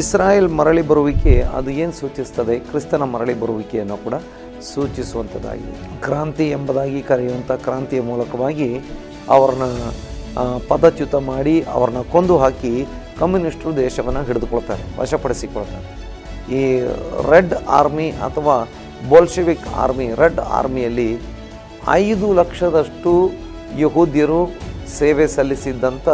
ಇಸ್ರಾಯೇಲ್ ಮರಳಿ ಬರುವಿಕೆ ಅದು ಏನು ಸೂಚಿಸ್ತದೆ? ಕ್ರಿಸ್ತನ ಮರಳಿ ಬರುವಿಕೆಯನ್ನು ಕೂಡ ಸೂಚಿಸುವಂಥದ್ದಾಗಿ, ಕ್ರಾಂತಿ ಎಂಬುದಾಗಿ ಕರೆಯುವಂಥ ಕ್ರಾಂತಿಯ ಮೂಲಕವಾಗಿ ಅವ್ರನ್ನ ಪದಚ್ಯುತ ಮಾಡಿ ಅವ್ರನ್ನ ಕೊಂದು ಹಾಕಿ ಕಮ್ಯುನಿಸ್ಟರು ದೇಶವನ್ನು ಹಿಡಿದುಕೊಳ್ತಾರೆ, ವಶಪಡಿಸಿಕೊಳ್ತಾರೆ. ಈ ರೆಡ್ ಆರ್ಮಿ ಅಥವಾ ಬೋಲ್ಶೆವಿಕ್ ಆರ್ಮಿ, ರೆಡ್ ಆರ್ಮಿಯಲ್ಲಿ ಐದು ಲಕ್ಷದಷ್ಟು ಯಹೂದ್ಯರು ಸೇವೆ ಸಲ್ಲಿಸಿದ್ದಂಥ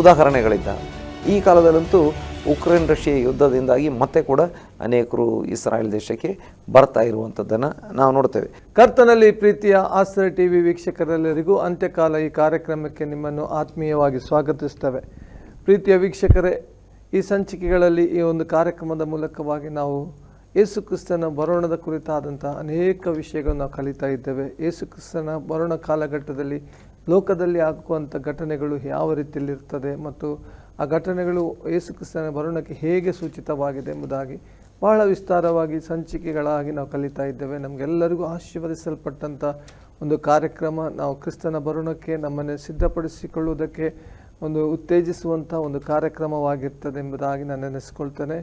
ಉದಾಹರಣೆಗಳಿದ್ದಾವೆ. ಈ ಕಾಲದಲ್ಲಂತೂ ಉಕ್ರೇನ್ ರಷ್ಯಾ ಯುದ್ಧದಿಂದಾಗಿ ಮತ್ತೆ ಕೂಡ ಅನೇಕರು ಇಸ್ರಾಯೇಲ್ ದೇಶಕ್ಕೆ ಬರ್ತಾ ಇರುವಂಥದ್ದನ್ನು ನಾವು ನೋಡ್ತೇವೆ. ಕರ್ತನಲ್ಲಿ ಪ್ರೀತಿಯ ಆಸ್ತ್ರ ಟಿ ವಿ ವೀಕ್ಷಕರೆಲ್ಲರಿಗೂ ಅಂತ್ಯಕಾಲ ಈ ಕಾರ್ಯಕ್ರಮಕ್ಕೆ ನಿಮ್ಮನ್ನು ಆತ್ಮೀಯವಾಗಿ ಸ್ವಾಗತಿಸ್ತವೆ. ಪ್ರೀತಿಯ ವೀಕ್ಷಕರೇ, ಈ ಸಂಚಿಕೆಗಳಲ್ಲಿ ಈ ಒಂದು ಕಾರ್ಯಕ್ರಮದ ಮೂಲಕವಾಗಿ ನಾವು ಯೇಸು ಕ್ರಿಸ್ತನ ಬರೋಣದ ಕುರಿತಾದಂಥ ಅನೇಕ ವಿಷಯಗಳನ್ನು ನಾವು ಕಲಿತಾ ಇದ್ದೇವೆ. ಯೇಸು ಕ್ರಿಸ್ತನ ಬರೋಣ ಕಾಲಘಟ್ಟದಲ್ಲಿ, ಲೋಕದಲ್ಲಿ ಆಗುವಂಥ ಘಟನೆಗಳು ಯಾವ ರೀತಿಯಲ್ಲಿರ್ತದೆ ಮತ್ತು ಆ ಘಟನೆಗಳು ಯೇಸುಕ್ರಿಸ್ತನ ಕ್ರಿಸ್ತನ ಬರೋಣಕ್ಕೆ ಹೇಗೆ ಸೂಚಿತವಾಗಿದೆ ಎಂಬುದಾಗಿ ಬಹಳ ವಿಸ್ತಾರವಾಗಿ ಸಂಚಿಕೆಗಳಾಗಿ ನಾವು ಕಲಿತಾ ಇದ್ದೇವೆ. ನಮಗೆಲ್ಲರಿಗೂ ಆಶೀರ್ವದಿಸಲ್ಪಟ್ಟಂಥ ಒಂದು ಕಾರ್ಯಕ್ರಮ, ನಾವು ಕ್ರಿಸ್ತನ ಭರುಣಕ್ಕೆ ನಮ್ಮನ್ನು ಸಿದ್ಧಪಡಿಸಿಕೊಳ್ಳುವುದಕ್ಕೆ ಒಂದು ಉತ್ತೇಜಿಸುವಂಥ ಒಂದು ಕಾರ್ಯಕ್ರಮವಾಗಿರ್ತದೆ ಎಂಬುದಾಗಿ ನಾನು ನೆನೆಸ್ಕೊಳ್ತೇನೆ.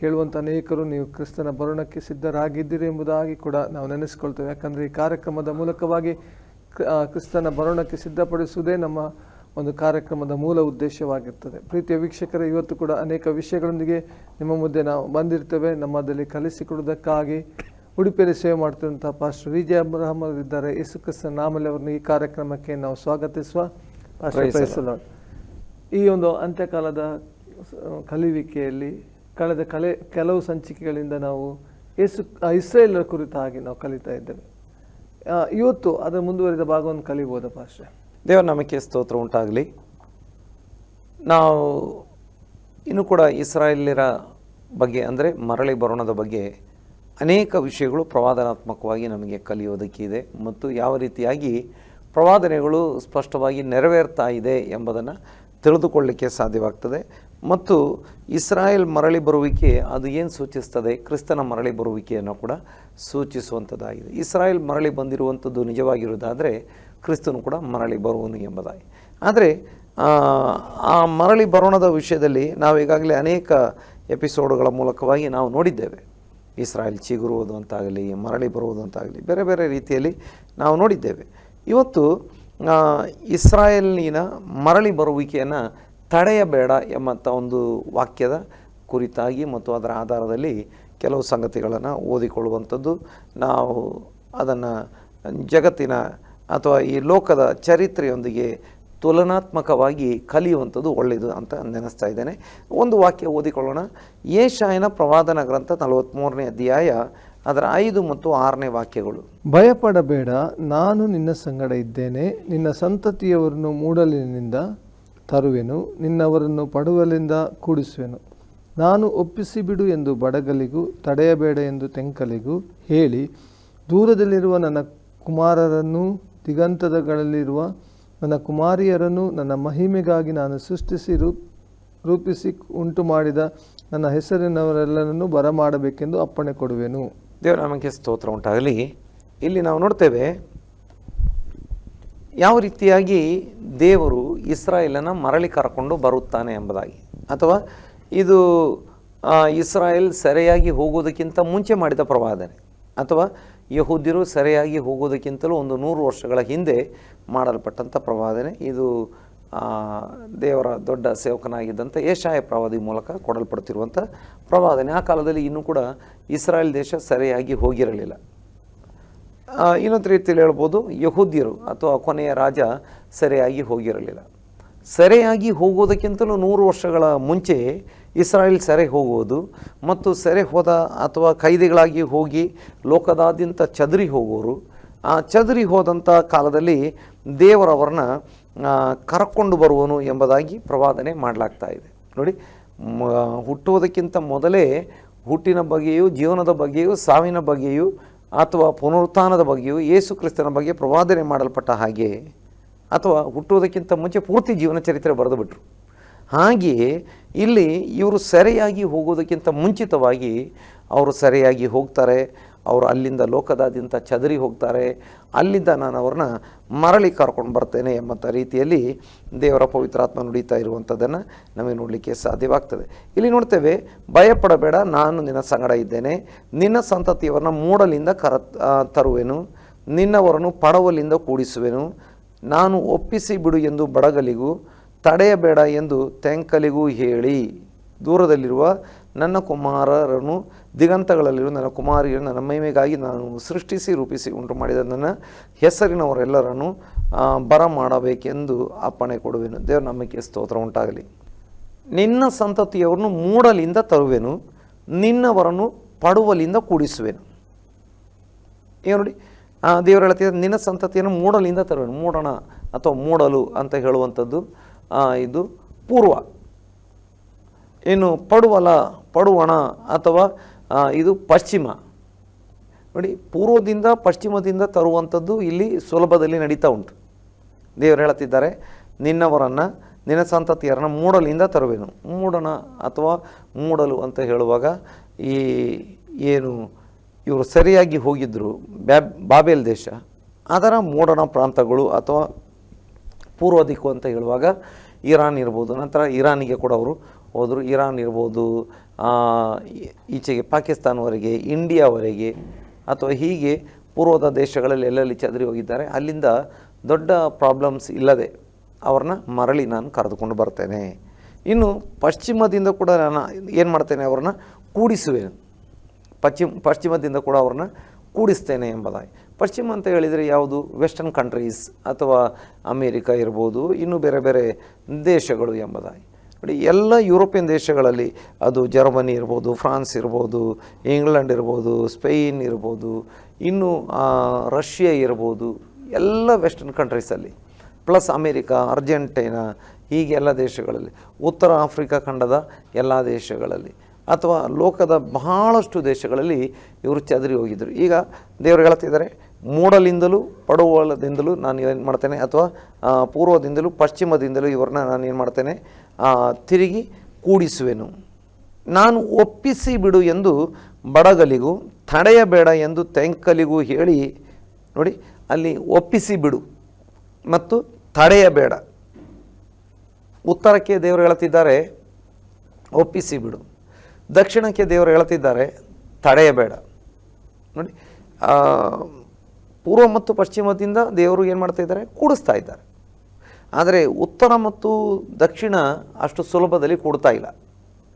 ಕೇಳುವಂಥ ಅನೇಕರು, ನೀವು ಕ್ರಿಸ್ತನ ಭರುಣಕ್ಕೆ ಸಿದ್ಧರಾಗಿದ್ದೀರಿ ಎಂಬುದಾಗಿ ಕೂಡ ನಾವು ನೆನೆಸ್ಕೊಳ್ತೇವೆ. ಯಾಕಂದರೆ ಈ ಕಾರ್ಯಕ್ರಮದ ಮೂಲಕವಾಗಿ ಕ್ರಿಸ್ತನ ಭರುಣಕ್ಕೆ ಸಿದ್ಧಪಡಿಸುವುದೇ ನಮ್ಮ ಒಂದು ಕಾರ್ಯಕ್ರಮದ ಮೂಲ ಉದ್ದೇಶವಾಗಿರ್ತದೆ. ಪ್ರೀತಿಯ ವೀಕ್ಷಕರೇ ಇವತ್ತು ಕೂಡ ಅನೇಕ ವಿಷಯಗಳೊಂದಿಗೆ ನಿಮ್ಮ ಮುಂದೆ ನಾವು ಬಂದಿರ್ತೇವೆ. ನಮ್ಮದಲ್ಲಿ ಕಲಿಸಿಕೊಡುವುದಕ್ಕಾಗಿ ಉಡುಪಿಯಲ್ಲಿ ಸೇವೆ ಮಾಡ್ತಿರುವಂಥ ಪಾಸ್ಟರ್ ವಿಜಯ ಅಬ್ರಹಂ ಇದ್ದಾರೆ ಯೇಸು ಕ್ರಿಸ್ತನ ನಾಮಲ್ಲಿ ಅವರನ್ನು ಈ ಕಾರ್ಯಕ್ರಮಕ್ಕೆ ನಾವು ಸ್ವಾಗತಿಸುವ ಪಾಸ್ಟರ್. ಈ ಒಂದು ಅಂತ್ಯಕಾಲದ ಕಲಿಯುವಿಕೆಯಲ್ಲಿ ಕಲಿವಿಕೆಯಲ್ಲಿ ಕಳೆದ ಕಲೆ ಕೆಲವು ಸಂಚಿಕೆಗಳಿಂದ ನಾವು ಯೇಸು ಇಸ್ರೇಲರ ಕುರಿತಾಗಿ ನಾವು ಕಲಿತಾ ಇದ್ದೇವೆ. ಇವತ್ತು ಅದರ ಮುಂದುವರಿದ ಭಾಗವನ್ನು ಕಲಿಬೋದ ಪಾಸ್ಟರ್? ದೇವರ ನಾಮಕ್ಕೆ ಸ್ತೋತ್ರ ಉಂಟಾಗಲಿ. ನಾವು ಇನ್ನು ಕೂಡ ಇಸ್ರಾಯೇಲ್ಯರ ಬಗ್ಗೆ ಅಂದರೆ ಮರಳಿ ಬರೋಣದ ಬಗ್ಗೆ ಅನೇಕ ವಿಷಯಗಳು ಪ್ರವಾದನಾತ್ಮಕವಾಗಿ ನಮಗೆ ಕಲಿಯೋದಕ್ಕಿದೆ ಮತ್ತು ಯಾವ ರೀತಿಯಾಗಿ ಪ್ರವಾದನೆಗಳು ಸ್ಪಷ್ಟವಾಗಿ ನೆರವೇರ್ತಾ ಇದೆ ಎಂಬುದನ್ನು ತಿಳಿದುಕೊಳ್ಳಲಿಕ್ಕೆ ಸಾಧ್ಯವಾಗ್ತದೆ. ಮತ್ತು ಇಸ್ರಾಯೇಲ್ ಮರಳಿ ಬರುವಿಕೆ ಅದು ಏನು ಸೂಚಿಸ್ತದೆ? ಕ್ರಿಸ್ತನ ಮರಳಿ ಬರುವಿಕೆಯನ್ನು ಕೂಡ ಸೂಚಿಸುವಂಥದ್ದಾಗಿದೆ ಇಸ್ರಾಯೇಲ್ ಮರಳಿ ಬಂದಿರುವಂಥದ್ದು ನಿಜವಾಗಿರುವುದಾದರೆ ಕ್ರಿಸ್ತನು ಕೂಡ ಮರಳಿ ಬರುವನು ಎಂಬುದಾಗಿ. ಆದರೆ ಆ, ಮರಳಿ ಬರೋಣದ ವಿಷಯದಲ್ಲಿ ನಾವು ಈಗಾಗಲೇ ಅನೇಕ ಎಪಿಸೋಡ್ಗಳ ಮೂಲಕವಾಗಿ ನಾವು ನೋಡಿದ್ದೇವೆ. ಇಸ್ರಾಯೇಲ್ ಚಿಗುರುವುದು ಅಂತಾಗಲಿ ಮರಳಿ ಬರುವುದು ಅಂತಾಗಲಿ ಬೇರೆ ಬೇರೆ ರೀತಿಯಲ್ಲಿ ನಾವು ನೋಡಿದ್ದೇವೆ. ಇವತ್ತು ಇಸ್ರಾಯೇಲಿನ ಮರಳಿ ಬರುವಿಕೆಯನ್ನು ತಡೆಯಬೇಡ ಎಂಬಂಥ ಒಂದು ವಾಕ್ಯದ ಕುರಿತಾಗಿ ಮತ್ತು ಅದರ ಆಧಾರದಲ್ಲಿ ಕೆಲವು ಸಂಗತಿಗಳನ್ನು ಓದಿಕೊಳ್ಳುವಂಥದ್ದು ನಾವು ಅದನ್ನು ಜಗತ್ತಿನ ಅಥವಾ ಈ ಲೋಕದ ಚರಿತ್ರೆಯೊಂದಿಗೆ ತುಲನಾತ್ಮಕವಾಗಿ ಕಲಿಯುವಂಥದ್ದು ಒಳ್ಳೆಯದು ಅಂತ ನೆನೆಸ್ತಾ ಇದ್ದೇನೆ. ಒಂದು ವಾಕ್ಯ ಓದಿಕೊಳ್ಳೋಣ. ಏಷಾಯನ ಪ್ರವಾದನ ಗ್ರಂಥ ನಲವತ್ತ್ಮೂರನೇ ಅಧ್ಯಾಯ, ಅದರ ಐದು ಮತ್ತು ಆರನೇ ವಾಕ್ಯಗಳು. ಭಯಪಡಬೇಡ, ನಾನು ನಿನ್ನ ಸಂಗಡ ಇದ್ದೇನೆ, ನಿನ್ನ ಸಂತತಿಯವರನ್ನು ಮೂಡಲಿನಿಂದ ತರುವೆನು, ನಿನ್ನವರನ್ನು ಪಡುವಲಿಂದ ಕೂಡಿಸುವೆನು. ನಾನು ಒಪ್ಪಿಸಿಬಿಡು ಎಂದು ಬಡಗಲಿಗೂ, ತಡೆಯಬೇಡ ಎಂದು ತೆಂಕಲಿಗೂ ಹೇಳಿ, ದೂರದಲ್ಲಿರುವ ನನ್ನ ಕುಮಾರರನ್ನು ದಿಗಂತದಗಳಲ್ಲಿರುವ ನನ್ನ ಕುಮಾರಿಯರನ್ನು ನನ್ನ ಮಹಿಮೆಗಾಗಿ ನಾನು ಸೃಷ್ಟಿಸಿ ರೂಪ್ ರೂಪಿಸಿ ಉಂಟು ಮಾಡಿದ ನನ್ನ ಹೆಸರಿನವರೆಲ್ಲರನ್ನು ಬರಮಾಡಬೇಕೆಂದು ಅಪ್ಪಣೆ ಕೊಡುವೆನು. ದೇವರ ನಮಗೆ ಸ್ತೋತ್ರ ಉಂಟಾಗಲಿ. ಇಲ್ಲಿ ನಾವು ನೋಡ್ತೇವೆ, ಯಾವ ರೀತಿಯಾಗಿ ದೇವರು ಇಸ್ರಾಯೇಲನ್ನು ಮರಳಿ ಕರ್ಕೊಂಡು ಬರುತ್ತಾನೆ ಎಂಬುದಾಗಿ. ಅಥವಾ ಇದು ಇಸ್ರಾಯೇಲ್ ಸೆರೆಯಾಗಿ ಹೋಗೋದಕ್ಕಿಂತ ಮುಂಚೆ ಮಾಡಿದ ಪ್ರವಾದನೆ. ಅಥವಾ ಯಹೂದ್ಯರು ಸರಿಯಾಗಿ ಹೋಗೋದಕ್ಕಿಂತಲೂ ಒಂದು ನೂರು ವರ್ಷಗಳ ಹಿಂದೆ ಮಾಡಲ್ಪಟ್ಟಂಥ ಪ್ರವಾದನೆ. ಇದು ದೇವರ ದೊಡ್ಡ ಸೇವಕನಾಗಿದ್ದಂಥ ಏಷಾಯ ಪ್ರವಾದಿ ಮೂಲಕ ಕೊಡಲ್ಪಡ್ತಿರುವಂಥ ಪ್ರವಾದನೆ. ಆ ಕಾಲದಲ್ಲಿ ಇನ್ನೂ ಕೂಡ ಇಸ್ರಾಯೇಲ್ ದೇಶ ಸರಿಯಾಗಿ ಹೋಗಿರಲಿಲ್ಲ. ಇನ್ನೊಂದು ರೀತಿಯಲ್ಲಿ ಹೇಳ್ಬೋದು, ಯಹೂದ್ಯರು ಅಥವಾ ಕೊನೆಯ ರಾಜ ಸರಿಯಾಗಿ ಹೋಗಿರಲಿಲ್ಲ. ಸರಿಯಾಗಿ ಹೋಗೋದಕ್ಕಿಂತಲೂ ನೂರು ವರ್ಷಗಳ ಮುಂಚೆ ಇಸ್ರಾಯೇಲ್ ಸೆರೆ ಹೋಗುವುದು ಮತ್ತು ಸೆರೆ ಹೋದ ಅಥವಾ ಕೈದಿಗಳಾಗಿ ಹೋಗಿ ಲೋಕದಾದ್ಯಂತ ಚದರಿ ಹೋಗೋರು ಆ ಚದರಿ ಹೋದಂಥ ಕಾಲದಲ್ಲಿ ದೇವರವರನ್ನ ಕರ್ಕೊಂಡು ಬರುವನು ಎಂಬುದಾಗಿ ಪ್ರವಾದನೆ ಮಾಡಲಾಗ್ತಾ ಇದೆ. ನೋಡಿ ಹುಟ್ಟುವುದಕ್ಕಿಂತ ಮೊದಲೇ ಹುಟ್ಟಿನ ಬಗ್ಗೆಯೂ ಜೀವನದ ಬಗ್ಗೆಯೂ ಸಾವಿನ ಬಗ್ಗೆಯೂ ಅಥವಾ ಪುನರುತ್ಥಾನದ ಬಗ್ಗೆಯೂ ಯೇಸು ಕ್ರಿಸ್ತನ ಬಗ್ಗೆ ಪ್ರವಾದನೆ ಮಾಡಲ್ಪಟ್ಟ ಹಾಗೆ ಅಥವಾ ಹುಟ್ಟುವುದಕ್ಕಿಂತ ಮುಂಚೆ ಪೂರ್ತಿ ಜೀವನ ಚರಿತ್ರೆ ಬರೆದು ಬಿಟ್ರು. ಹಾಗೆಯೇ ಇಲ್ಲಿ ಇವರು ಸೆರೆಯಾಗಿ ಹೋಗೋದಕ್ಕಿಂತ ಮುಂಚಿತವಾಗಿ ಅವರು ಸೆರೆಯಾಗಿ ಹೋಗ್ತಾರೆ. ಅವರು ಅಲ್ಲಿಂದ ಲೋಕದಾದ್ಯಂತ ಚದರಿ ಹೋಗ್ತಾರೆ. ಅಲ್ಲಿಂದ ನಾನು ಅವ್ರನ್ನ ಮರಳಿ ಕರ್ಕೊಂಡು ಬರ್ತೇನೆ ಎಂಬಂಥ ರೀತಿಯಲ್ಲಿ ದೇವರ ಪವಿತ್ರಾತ್ಮ ನುಡಿತಾ ಇರುವಂಥದ್ದನ್ನು ನಮಗೆ ನೋಡಲಿಕ್ಕೆ ಸಾಧ್ಯವಾಗ್ತದೆ. ಇಲ್ಲಿ ನೋಡ್ತೇವೆ, ಭಯಪಡಬೇಡ, ನಾನು ನಿನ್ನ ಸಂಗಡ ಇದ್ದೇನೆ. ನಿನ್ನ ಸಂತತಿಯವರನ್ನ ಮೂಡಲಿಂದ ಕರ ತರುವೆನು. ನಿನ್ನವರನ್ನು ಪಡವಲಿಂದ ಕೂಡಿಸುವೆನು. ನಾನು ಒಪ್ಪಿಸಿ ಬಿಡು ಎಂದು ಬಡಗಲಿಗೂ ತಡೆಯಬೇಡ ಎಂದು ತೆಂಕಲಿಗೂ ಹೇಳಿ. ದೂರದಲ್ಲಿರುವ ನನ್ನ ಕುಮಾರರನ್ನು ದಿಗಂತಗಳಲ್ಲಿರುವ ನನ್ನ ಕುಮಾರಿಯರು ನನ್ನ ಮಹಿಮೆಗಾಗಿ ನಾನು ಸೃಷ್ಟಿಸಿ, ರೂಪಿಸಿ, ಉಂಟು ಮಾಡಿದ ನನ್ನ ಹೆಸರಿನವರೆಲ್ಲರನ್ನು ಬರ ಮಾಡಬೇಕೆಂದು ಅಪ್ಪಣೆ ಕೊಡುವೆನು. ದೇವರ ನಂಬಿಕೆ ಸ್ತೋತ್ರ ಉಂಟಾಗಲಿ. ನಿನ್ನ ಸಂತತಿಯವರನ್ನು ಮೂಡಲಿಂದ ತರುವೆನು, ನಿನ್ನವರನ್ನು ಪಡುವಲಿಂದ ಕೂಡಿಸುವೆನು. ಈಗ ನೋಡಿ ದೇವರು ಹೇಳ್ತಿದ್ದ ನಿನ್ನ ಸಂತತಿಯನ್ನು ಮೂಡಲಿಂದ ತರುವೆನು. ಮೂಡಣ ಅಥವಾ ಮೂಡಲು ಅಂತ ಹೇಳುವಂಥದ್ದು ಇದು ಪೂರ್ವ. ಇನ್ನು ಪಡುವಲ, ಪಡುವಣ ಅಥವಾ ಇದು ಪಶ್ಚಿಮ. ನೋಡಿ, ಪೂರ್ವದಿಂದ ಪಶ್ಚಿಮದಿಂದ ತರುವಂಥದ್ದು ಇಲ್ಲಿ ಸುಲಭದಲ್ಲಿ ನಡೀತಾ ಉಂಟು. ದೇವರು ಹೇಳುತ್ತಿದ್ದಾರೆ, ನಿನ್ನವರನ್ನು ನಿನ್ನ ಸಂತತಿಯರನ್ನು ಮೂಡಲಿಂದ ತರುವೆನು. ಮೂಡಣ ಅಥವಾ ಮೂಡಲು ಅಂತ ಹೇಳುವಾಗ ಈ ಏನು, ಇವರು ಸರಿಯಾಗಿ ಹೋಗಿದ್ದರು ಬ್ಯಾಬ್ ಬಾಬೆಲ್ ದೇಶ. ಅದರ ಮೂಡಣ ಪ್ರಾಂತಗಳು ಅಥವಾ ಪೂರ್ವ ದಿಕ್ಕು ಅಂತ ಹೇಳುವಾಗ ಇರಾನ್ ಇರ್ಬೋದು. ನಂತರ ಇರಾನಿಗೆ ಕೂಡ ಅವರು ಹೋದರು. ಇರಾನ್ ಇರ್ಬೋದು ಈಚೆಗೆ ಪಾಕಿಸ್ತಾನವರೆಗೆ, ಇಂಡಿಯಾವರೆಗೆ ಅಥವಾ ಹೀಗೆ ಪೂರ್ವದ ದೇಶಗಳಲ್ಲಿ ಎಲ್ಲೆಲ್ಲಿ ಚದರಿ ಹೋಗಿದ್ದಾರೆ, ಅಲ್ಲಿಂದ ದೊಡ್ಡ ಪ್ರಾಬ್ಲಮ್ಸ್ ಇಲ್ಲದೆ ಅವ್ರನ್ನ ಮರಳಿ ನಾನು ಕರೆದುಕೊಂಡು ಬರ್ತೇನೆ. ಇನ್ನು ಪಶ್ಚಿಮದಿಂದ ಕೂಡ ನಾನು ಏನು ಮಾಡ್ತೇನೆ, ಅವ್ರನ್ನ ಕೂಡಿಸುವೆ. ಪಶ್ಚಿಮ, ಪಶ್ಚಿಮದಿಂದ ಕೂಡ ಅವ್ರನ್ನ ಕೂಡಿಸ್ತೇನೆ ಎಂಬುದಾಗಿ ಪಶ್ಚಿಮ ಅಂತ ಹೇಳಿದರೆ ಯಾವುದು? ವೆಸ್ಟರ್ನ್ ಕಂಟ್ರೀಸ್ ಅಥವಾ ಅಮೇರಿಕ ಇರ್ಬೋದು, ಇನ್ನೂ ಬೇರೆ ಬೇರೆ ದೇಶಗಳು ಎಂಬುದಾಗಿ. ನೋಡಿ, ಎಲ್ಲ ಯುರೋಪಿಯನ್ ದೇಶಗಳಲ್ಲಿ ಅದು ಜರ್ಮನಿ ಇರ್ಬೋದು, ಫ್ರಾನ್ಸ್ ಇರ್ಬೋದು, ಇಂಗ್ಲೆಂಡ್ ಇರ್ಬೋದು, ಸ್ಪೇನ್ ಇರ್ಬೋದು, ಇನ್ನು ರಷ್ಯಾ ಇರ್ಬೋದು, ಎಲ್ಲ ವೆಸ್ಟರ್ನ್ ಕಂಟ್ರೀಸಲ್ಲಿ ಪ್ಲಸ್ ಅಮೇರಿಕಾ, ಅರ್ಜೆಂಟೈನಾ, ಹೀಗೆ ಎಲ್ಲ ದೇಶಗಳಲ್ಲಿ. ಉತ್ತರ ಆಫ್ರಿಕಾ ಖಂಡದ ಎಲ್ಲ ದೇಶಗಳಲ್ಲಿ. ಅಥವಾ ಲೋಕದ ಬಹಳಷ್ಟು ದೇಶಗಳಲ್ಲಿ ಇವರು ಚದರಿ ಹೋಗಿದ್ದರು ಈಗ ದೇವರು ಹೇಳ್ತಿದ್ದಾರೆ ಮೂಡಲಿಂದಲೂ ಪಡುವಲದಿಂದಲೂ ನಾನು ಏನು ಮಾಡ್ತೇನೆ ಅಥವಾ ಪೂರ್ವದಿಂದಲೂ, ಪಶ್ಚಿಮದಿಂದಲೂ ಇವ್ರನ್ನ ನಾನು ಏನು ಮಾಡ್ತೇನೆ ತಿರುಗಿ ಕೂಡಿಸುವೆನು. ನಾನು ಒಪ್ಪಿಸಿ ಬಿಡು ಎಂದು ಬಡಗಲಿಗೂ ತಡೆಯಬೇಡ ಎಂದು ತೆಂಕಲಿಗೂ ಹೇಳಿ, ನೋಡಿ, ಅಲ್ಲಿ ಒಪ್ಪಿಸಿ ಬಿಡು ಮತ್ತು ತಡೆಯಬೇಡ ಉತ್ತರಕ್ಕೆ ದೇವರು ಹೇಳ್ತಿದ್ದಾರೆ ಒಪ್ಪಿಸಿ ಬಿಡು. ದಕ್ಷಿಣಕ್ಕೆ ದೇವರು ಹೇಳ್ತಿದ್ದಾರೆ ತಡೆಯಬೇಡ ನೋಡಿ ಪೂರ್ವ ಮತ್ತು ಪಶ್ಚಿಮದಿಂದ ದೇವರು ಏನು ಮಾಡ್ತಾ ಇದ್ದಾರೆ? ಕೂಡಿಸ್ತಾ ಇದ್ದಾರೆ. ಆದರೆ ಉತ್ತರ ಮತ್ತು ದಕ್ಷಿಣ ಅಷ್ಟು ಸುಲಭದಲ್ಲಿ ಕೂಡ್ತಾ ಇಲ್ಲ.